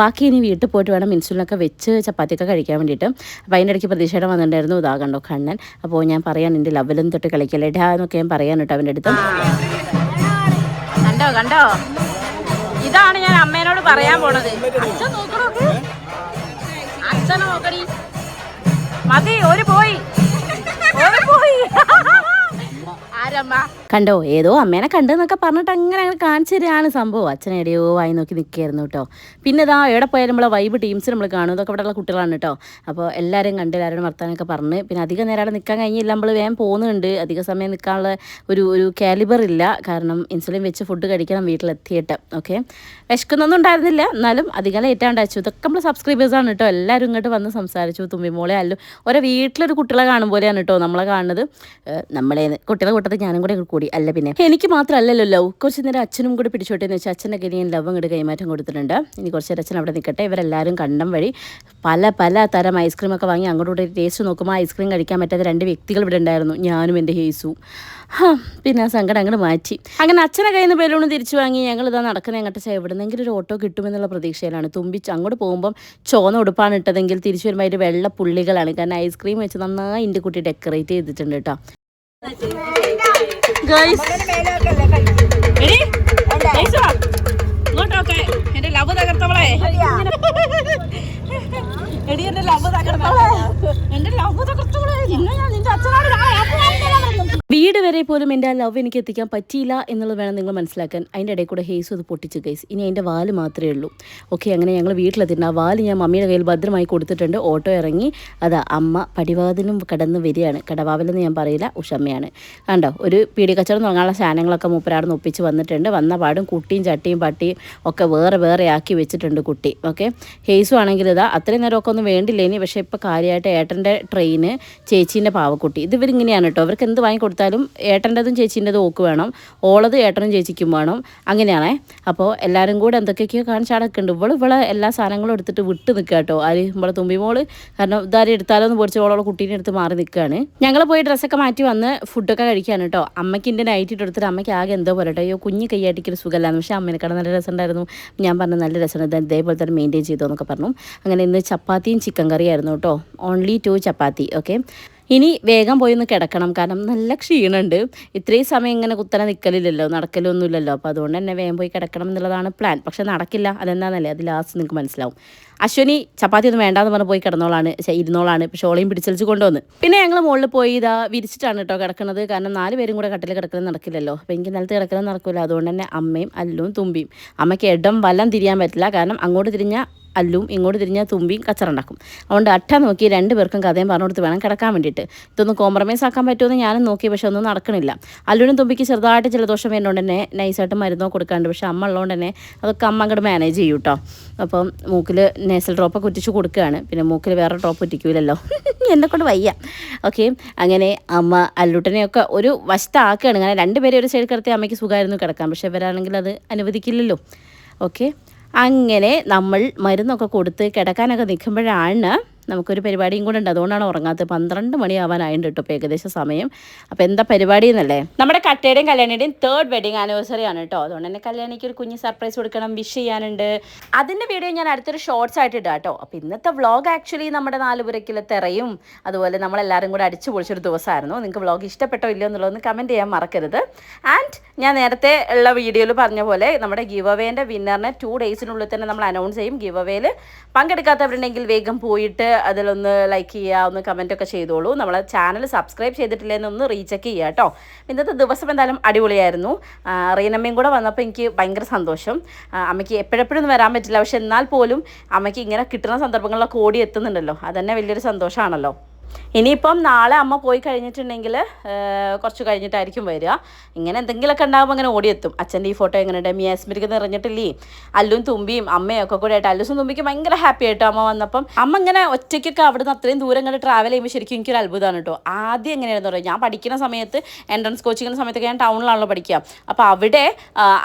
A: ബാക്കി ഇനി വീട്ടിൽ പോയിട്ട് വേണം ഇൻസുലിനൊക്കെ വെച്ച് ചപ്പാത്തിയൊക്കെ കഴിക്കാൻ വേണ്ടിയിട്ട്. അപ്പോൾ അതിന്റെ ഇടയ്ക്ക് പ്രതീക്ഷയുടെ വന്നിട്ടുണ്ടായിരുന്നു. ഇതാ കണ്ടോ കണ്ണൻ. അപ്പോൾ ഞാൻ പറയാൻ എന്റെ ലവലും തൊട്ട് കളിക്കല്ലേ? ഡാ എന്നൊക്കെ ഞാൻ പറയാൻ കേട്ടോ അവന്റെ അടുത്ത്.
E: കണ്ടോ കണ്ടോ? ഇതാണ് ഞാൻ അമ്മേനോട് പറയാൻ പോണത്. അച്ഛൻ നോക്കണോ മതി ഒരു പോയി. ഒരു പോയി. ആരമ്മ?
A: കണ്ടോ? ഏതോ അമ്മേനെ കണ്ടെന്നൊക്കെ പറഞ്ഞിട്ട് അങ്ങനെ അങ്ങനെ കാണിച്ചു തരികയാണ് സംഭവം. അച്ഛനെ എവിടെയോ വായി നോക്കി നിൽക്കുകയായിരുന്നു കേട്ടോ. പിന്നെ ഇതാ എവിടെ പോയാലും നമ്മളെ വൈബ് ടീംസ് നമ്മൾ കാണും. ഇതൊക്കെ ഇവിടെയുള്ള കുട്ടികളാണ് കേട്ടോ. അപ്പോൾ എല്ലാവരും കണ്ട് എല്ലാവരും വർത്താനൊക്കെ പറഞ്ഞ് പിന്നെ അധികം നേരം അവിടെ നിൽക്കാൻ കഴിഞ്ഞില്ല. നമ്മൾ വേഗം പോകുന്നുണ്ട്. അധിക സമയം നിൽക്കാനുള്ള ഒരു ഒരു കാലിബർ ഇല്ല. കാരണം ഇൻസുലിൻ വെച്ച് ഫുഡ് കഴിക്കണം വീട്ടിലെത്തിയിട്ട്. ഓക്കെ വിശക്കുന്നൊന്നും ഉണ്ടായിരുന്നില്ല. എന്നാലും അധികം ലേറ്റാണ്ട് അയച്ചു ഇതൊക്കെ നമ്മൾ സബ്സ്ക്രൈബേഴ്സാണ് കേട്ടോ. എല്ലാവരും ഇങ്ങോട്ട് വന്ന് സംസാരിച്ചു. തുമ്പിമോളെ ആയാലും ഓരോ വീട്ടിലൊരു കുട്ടികളെ കാണും പോലെയാണ് കേട്ടോ നമ്മളെ കാണുന്നത്. നമ്മളെ കുട്ടികളെ കൂട്ടത്തിൽ ഞാനും കൂടെ കൂടി അല്ല പിന്നെ. എനിക്ക് മാത്രമല്ലല്ലോ ലവ് കുറച്ച് നേരം അച്ഛനും കൂടി പിടിച്ചോട്ടെ എന്ന് വെച്ചാൽ അച്ഛന്റെ കയ്യിൽ ഞാൻ ലവ് ഇങ്ങോട്ട് കൈമാറ്റം കൊടുത്തിട്ടുണ്ട്. ഇനി കുറച്ച് നേരം അച്ഛൻ അവിടെ നിൽക്കട്ടെ ഇവരെല്ലാവരും കണ്ടം വഴി പല പല തരം ഐസ്ക്രീമൊക്കെ വാങ്ങി അങ്ങോട്ടും കൂടി ടേസ്റ്റ് നോക്കുമ്പോൾ ഐസ്ക്രീം കഴിക്കാൻ പറ്റാത്ത രണ്ട് വ്യക്തികൾ ഇവിടെ ഉണ്ടായിരുന്നു. ഞാനും എന്റെ ഹേസും. പിന്നെ ആ സങ്കടം അങ്ങോട്ട് മാറ്റി. അങ്ങനെ അച്ഛനെ കയ്യിൽ നിന്ന് തിരിച്ചു വാങ്ങി. ഞങ്ങൾ ഇതാ നടക്കുന്ന അങ്ങോട്ട് എവിടെന്നെങ്കിലും ഒരു ഓട്ടോ കിട്ടുമെന്നുള്ള പ്രതീക്ഷയിലാണ്. തുമ്പിച്ച് അങ്ങോട്ട് പോകുമ്പം ചോന്ന ഉടുപ്പാണ് ഇട്ടതെങ്കിൽ തിരിച്ചു വരുമ്പോൾ അതിന്റെ വെള്ള പുള്ളികളാണ്. കാരണം ഐസ്ക്രീം വെച്ച് നന്നായി എന്റെ കുട്ടി ഡെക്കറേറ്റ് ചെയ്തിട്ടുണ്ട് കേട്ടോ. ഗൈസ്
E: ഇങ്ങോട്ടൊക്കെ. എന്റെ ലവ് തകർത്തവളെ. എടി എന്റെ ലവ് തകർത്തവളെ. എന്റെ ലവ് തകർത്തവളെ. ഇന്ന് ഞാൻ നിന്റെ അച്ഛനോട്
A: വീട് വരെ പോലും എന്റെ ആ ലവ് എനിക്ക് എത്തിക്കാൻ പറ്റിയില്ല എന്നുള്ളത് വേണം നിങ്ങൾ മനസ്സിലാക്കാൻ. അതിന്റെ ഇടയിൽ കൂടെ ഹേസ് അത് പൊട്ടിച്ച് ഗൈസ് ഇനി അതിന്റെ വാൽ മാത്രമേ ഉള്ളൂ. ഓക്കെ അങ്ങനെ ഞങ്ങൾ വീട്ടിലെത്തിയിട്ടുണ്ട്. ആ വാൽ ഞാൻ മമ്മിയുടെ കയ്യിൽ ഭദ്രമായി കൊടുത്തിട്ടുണ്ട്. ഓട്ടോ ഇറങ്ങി അതാ അമ്മ പടിവാതിലും കടന്ന് വരികയാണ്. കടവാവിലെന്ന് ഞാൻ പറയില്ല ഉഷമ്മയാണ്. കണ്ടോ? ഒരു പീടി കച്ചവടം തുടങ്ങാനുള്ള സാധനങ്ങളൊക്കെ മൂപ്പരാടുന്ന് ഒപ്പിച്ച് വന്നിട്ടുണ്ട്. വന്ന പാടും കുട്ടിയും ചട്ടിയും പട്ടിയും ഒക്കെ വേറെ വേറെ ആക്കി വെച്ചിട്ടുണ്ട് കുട്ടി. ഓക്കെ ഹേസു ആണെങ്കിൽ ഇതാ അത്രയും നേരമൊക്കെ ഒന്നും വേണ്ടില്ല ഇനി പക്ഷേ ഇപ്പോൾ കാര്യമായിട്ട് ഏട്ടന്റെ ട്രെയിന് ചേച്ചീന്റെ പാവക്കുട്ടി. ഇതിവരിങ്ങനെയാണ് കേട്ടോ. അവർക്ക് എന്ത് വാങ്ങി കൊടുത്താലും ഏട്ടന്റെതും ചേച്ചീന്റെതും ഓക്ക് വേണം. ഓളത് ഏട്ടനും ചേച്ചിക്കും വേണം. അങ്ങനെയാണേ. അപ്പോൾ എല്ലാവരും കൂടെ എന്തൊക്കെയൊക്കെയോ കാണിച്ചാടൊക്കെ ഉണ്ട് ഇവൾ ഇവളെ എല്ലാ സാധനങ്ങളും എടുത്തിട്ട് വിട്ട് നിൽക്കുക കേട്ടോ ആര്? നമ്മളെ തുമ്പിമോൾ കാരണം ഇതാരും എടുത്താലോ എന്ന് പൊടിച്ച് ഓളോളെ കുട്ടീനെ എടുത്ത് മാറി നിൽക്കുകയാണ് ഞങ്ങൾ പോയി ഡ്രസ്സൊക്കെ മാറ്റി വന്ന് ഫുഡൊക്കെ കഴിക്കാൻ കേട്ടോ അമ്മയ്ക്ക് എന്റെ നൈറ്റ് ഇട്ട് എടുത്തിട്ട് അമ്മയ്ക്ക് ആകെ എന്തോ പോലെ കേട്ടോ അയ്യോ കുഞ്ഞ് കൈയായിട്ടിക്കൊരു സുഖമല്ലാന്ന് പക്ഷേ അമ്മേനെക്കാട് നല്ല രസമുണ്ടായിരുന്നു ഞാൻ പറഞ്ഞു നല്ല രസമുണ്ട് ഇത് ഇതേപോലെ തന്നെ മെയിന്റെയിൻ ചെയ്തോ എന്നൊക്കെ പറഞ്ഞു. അങ്ങനെ ഇന്ന് ചപ്പാത്തിയും ചിക്കൻ കറിയായിരുന്നു കേട്ടോ ഓൺലി ടു ചപ്പാത്തി. ഓക്കെ ഇനി വേഗം പോയി ഒന്ന് കിടക്കണം. കാരണം നല്ല ക്ഷീണമുണ്ട് ഇത്രയും സമയം ഇങ്ങനെ കുത്തനെ നിൽക്കലില്ലല്ലോ നടക്കലൊന്നുമില്ലല്ലോ. അപ്പോൾ അതുകൊണ്ട് തന്നെ വേഗം പോയി കിടക്കണം എന്നുള്ളതാണ് പ്ലാൻ പക്ഷെ നടക്കില്ല. അതെന്താണെന്നല്ലേ അത് ലാസ്റ്റ് നിങ്ങൾക്ക് മനസ്സിലാവും. അശ്വനി ചപ്പാത്തി ഒന്നും വേണ്ടാന്ന് പറഞ്ഞ് പോയി കിടന്നോളാണ് ഇരുന്നോളാണ് പക്ഷേ ഓളയും പിടിച്ചലിച്ച് കൊണ്ടുവന്ന്. പിന്നെ ഞങ്ങൾ മുകളിൽ പോയി ഇതാ വിരിച്ചിട്ടാണ് കേട്ടോ കിടക്കുന്നത്. കാരണം നാല് പേരും കൂടെ കട്ടിൽ കിടക്കുന്നത് നടക്കില്ലല്ലോ. അപ്പോൾ എനിക്ക് നിലത്ത് കിടക്കുന്നത് നടക്കില്ല അതുകൊണ്ട് തന്നെ അമ്മയും അല്ലും തുമ്പിയും. അമ്മയ്ക്ക് ഇടം വലം തിരിയാൻ പറ്റില്ല. കാരണം അങ്ങോട്ട് തിരിഞ്ഞാൽ അല്ലും ഇങ്ങോട്ട് തിരിഞ്ഞാൽ തുമ്പിയും കച്ചറുണ്ടാക്കും അതുകൊണ്ട് അട്ട നോക്കി രണ്ട് പേർക്കും കഥയും പറഞ്ഞു കൊടുത്ത് വേണം കിടക്കാൻ വേണ്ടിയിട്ട്. ഇതൊന്ന് കോംപ്രമൈസ് ആക്കാൻ പറ്റുമെന്ന് ഞാനും നോക്കി പക്ഷെ ഒന്നും നടക്കണില്ല. അല്ലുവിനും തുമ്പിക്ക് ചെറുതായിട്ട് ചില ജലദോഷം വരുന്നതുകൊണ്ട് തന്നെ നൈസായിട്ട് മരുന്നോ കൊടുക്കാണ്ട്. പക്ഷെ അമ്മ ഉള്ളതുകൊണ്ട് തന്നെ അതൊക്കെ അമ്മ അങ്ങോട്ട് മാനേജ് ചെയ്യും കേട്ടോ അപ്പം മൂക്കിൽ നേസൽ ഡ്രോപ്പൊക്കെ ഉറ്റിച്ച് കൊടുക്കുകയാണ്. പിന്നെ മൂക്കിൽ വേറെ ഡ്രോപ്പ് ഉറ്റിക്കൂലല്ലോ. എന്നെക്കൊണ്ട് വയ്യ. ഓക്കെ അങ്ങനെ അമ്മ അല്ലുട്ടനെയൊക്കെ ഒരു വശത്താക്കുകയാണ്. അങ്ങനെ രണ്ടുപേരെ ഒരു സൈഡ് കിടത്തി അമ്മയ്ക്ക് സുഖമായിരുന്നു കിടക്കാം പക്ഷെ ഇവരാണെങ്കിൽ അത് അനുവദിക്കില്ലല്ലോ. ഓക്കെ അങ്ങനെ നമ്മൾ മരുന്നൊക്കെ കൊടുത്ത് കിടക്കാനൊക്കെ നിൽക്കുമ്പോഴാണ് നമുക്കൊരു പരിപാടിയും കൂടെ ഉണ്ട്. അതുകൊണ്ടാണ് ഉറങ്ങാത്തത്. പന്ത്രണ്ട് മണിയാവാനായിട്ട് കേട്ടോ ഇപ്പോൾ ഏകദേശം സമയം. അപ്പോൾ എന്താ പരിപാടി എന്നല്ലേ? നമ്മുടെ കട്ടയുടെയും കല്യാണിയുടെയും തേർഡ് വെഡിങ് ആനിവേഴ്സറി ആണ് കേട്ടോ. അതുകൊണ്ട് തന്നെ കല്യാണിക്ക് ഒരു കുഞ്ഞ് സർപ്രൈസ് കൊടുക്കണം വിഷ് ചെയ്യാനുണ്ട്. അതിന്റെ വീഡിയോ ഞാൻ അടുത്തൊരു ഷോർട്സ് ആയിട്ട് ഇടാം കേട്ടോ. അപ്പോൾ ഇന്നത്തെ വ്ളോഗ് ആക്ച്വലി നമ്മുടെ നാലുപുരക്കിലെ തെറയും അതുപോലെ നമ്മളെല്ലാവരും കൂടെ അടിച്ചു പൊളിച്ചൊരു ദിവസമായിരുന്നു. നിങ്ങൾക്ക് വ്ളോഗ് ഇഷ്ടപ്പെട്ടോ ഇല്ലയോ എന്നുള്ളതൊന്ന് കമന്റ് ചെയ്യാൻ മറക്കരുത്. ആൻഡ് ഞാൻ നേരത്തെ ഉള്ള വീഡിയോയിൽ പറഞ്ഞ പോലെ നമ്മുടെ ഗീവ് അവേന്റെ വിന്നറിനെ ടു ഡേയ്സിനുള്ളിൽ തന്നെ നമ്മൾ അനൗൺസ് ചെയ്യും. ഗീവ് അവേയിൽ പങ്കെടുക്കാത്തവരുണ്ടെങ്കിൽ വേഗം പോയിട്ട് അതിലൊന്ന് ലൈക്ക് ചെയ്യുക ഒന്ന് ഒക്കെ ചെയ്തോളൂ. നമ്മളെ ചാനൽ സബ്സ്ക്രൈബ് ചെയ്തിട്ടില്ലെന്ന് ഒന്ന് റീചെക്ക് ചെയ്യുക കേട്ടോ. ഇന്നത്തെ ദിവസം എന്തായാലും അടിപൊളിയായിരുന്നു. റീനമ്മയും കൂടെ വന്നപ്പോൾ എനിക്ക് ഭയങ്കര സന്തോഷം. അമ്മയ്ക്ക് എപ്പോഴെപ്പോഴൊന്നും വരാൻ പറ്റില്ല. പക്ഷെ എന്നാൽ പോലും അമ്മയ്ക്ക് ഇങ്ങനെ കിട്ടുന്ന സന്ദർഭങ്ങളിലൊക്കെ ഓടി എത്തുന്നുണ്ടല്ലോ. അതന്നെ വലിയൊരു സന്തോഷമാണല്ലോ ഇനിയിപ്പം നാളെ അമ്മ പോയി കഴിഞ്ഞിട്ടുണ്ടെങ്കിൽ കുറച്ച് കഴിഞ്ഞിട്ടായിരിക്കും വരിക. ഇങ്ങനെ എന്തെങ്കിലുമൊക്കെ ഉണ്ടാകുമ്പോൾ അങ്ങനെ ഓടിയെത്തും. അച്ഛന്റെ ഈ ഫോട്ടോ എങ്ങനെയുണ്ട്? മിയാസ്മിരിക്ക് നിറഞ്ഞിട്ടില്ലേ? അല്ലും തുമ്പിയും അമ്മയൊക്കെ കൂടെ ആയിട്ട് അല്ലുസും തുമ്പിക്ക് ഭയങ്കര ഹാപ്പി ആയിട്ടോ അമ്മ വന്നപ്പം അമ്മ ഇങ്ങനെ ഒറ്റയ്ക്കൊക്കെ അവിടുന്ന് അത്രയും ദൂരം കണ്ട് ട്രാവൽ ചെയ്യുമ്പോൾ ശരിക്കും എനിക്കൊരു അത്ഭുതമാണ് കേട്ടോ. ആദ്യം എങ്ങനെയാണെന്ന് പറയുക ഞാൻ പഠിക്കുന്ന സമയത്ത് എൻട്രൻസ് കോച്ചിങ്ങിന്റെ സമയത്തൊക്കെ ഞാൻ ടൗണിലാണല്ലോ പഠിക്കുക. അപ്പോൾ അവിടെ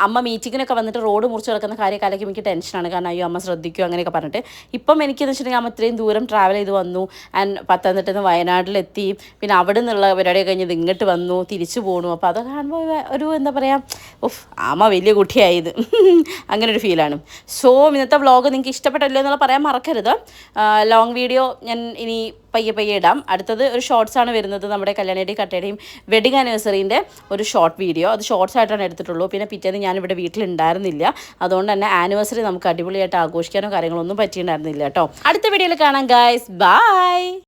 A: അമ്മ മീറ്റിങ്ങിനൊക്കെ വന്നിട്ട് റോഡ് മുറിച്ച് കിടക്കുന്ന കാര്യക്കാലൊക്കെ എനിക്ക് ടെൻഷനാണ് കാരണം അയ്യോ അമ്മ ശ്രദ്ധിക്കും അങ്ങനെയൊക്കെ പറഞ്ഞിട്ട്. ഇപ്പം എനിക്കെന്ന് വെച്ചിട്ടുണ്ടെങ്കിൽ അമ്മ ഇത്രയും ദൂരം ട്രാവൽ ചെയ്ത് വന്നു. ആൻഡ് പത്തനംതിട്ട നിന്ന് വയനാട്ടിലെത്തി. പിന്നെ അവിടെ നിന്നുള്ള പരിപാടി കഴിഞ്ഞത് ഇങ്ങോട്ട് വന്നു തിരിച്ചു പോണു. അപ്പോൾ അതൊക്കെ കാണുമ്പോൾ ഒരു എന്താ പറയുക ഉഫ് ആമ വലിയ കുട്ടിയായത്. അങ്ങനെ ഒരു ഫീലാണ്. സോ ഇന്നത്തെ വ്ളോഗ് നിങ്ങൾക്ക് ഇഷ്ടപ്പെട്ടല്ലോ എന്നുള്ള പറയാൻ മറക്കരുത്. ലോങ് വീഡിയോ ഞാൻ ഇനി പയ്യെ പയ്യെ ഇടാം. അടുത്തത് ഒരു ഷോർട്സ് ആണ് വരുന്നത് നമ്മുടെ കല്യാണിയുടെയും കട്ടയുടെയും വെഡിങ് ആനിവേഴ്സറീന്റെ ഒരു ഷോർട്ട് വീഡിയോ അത് ഷോർട്സ് ആയിട്ടാണ് എടുത്തിട്ടുള്ളൂ. പിന്നെ പിറ്റേന്ന് ഞാനിവിടെ വീട്ടിലുണ്ടായിരുന്നില്ല. അതുകൊണ്ട് തന്നെ ആനിവേഴ്സറി നമുക്ക് അടിപൊളിയായിട്ട് ആഘോഷിക്കാനോ കാര്യങ്ങളൊന്നും പറ്റിയിട്ടുണ്ടായിരുന്നില്ല കേട്ടോ. അടുത്ത വീഡിയോയിൽ കാണാം ഗായ്സ് ബൈ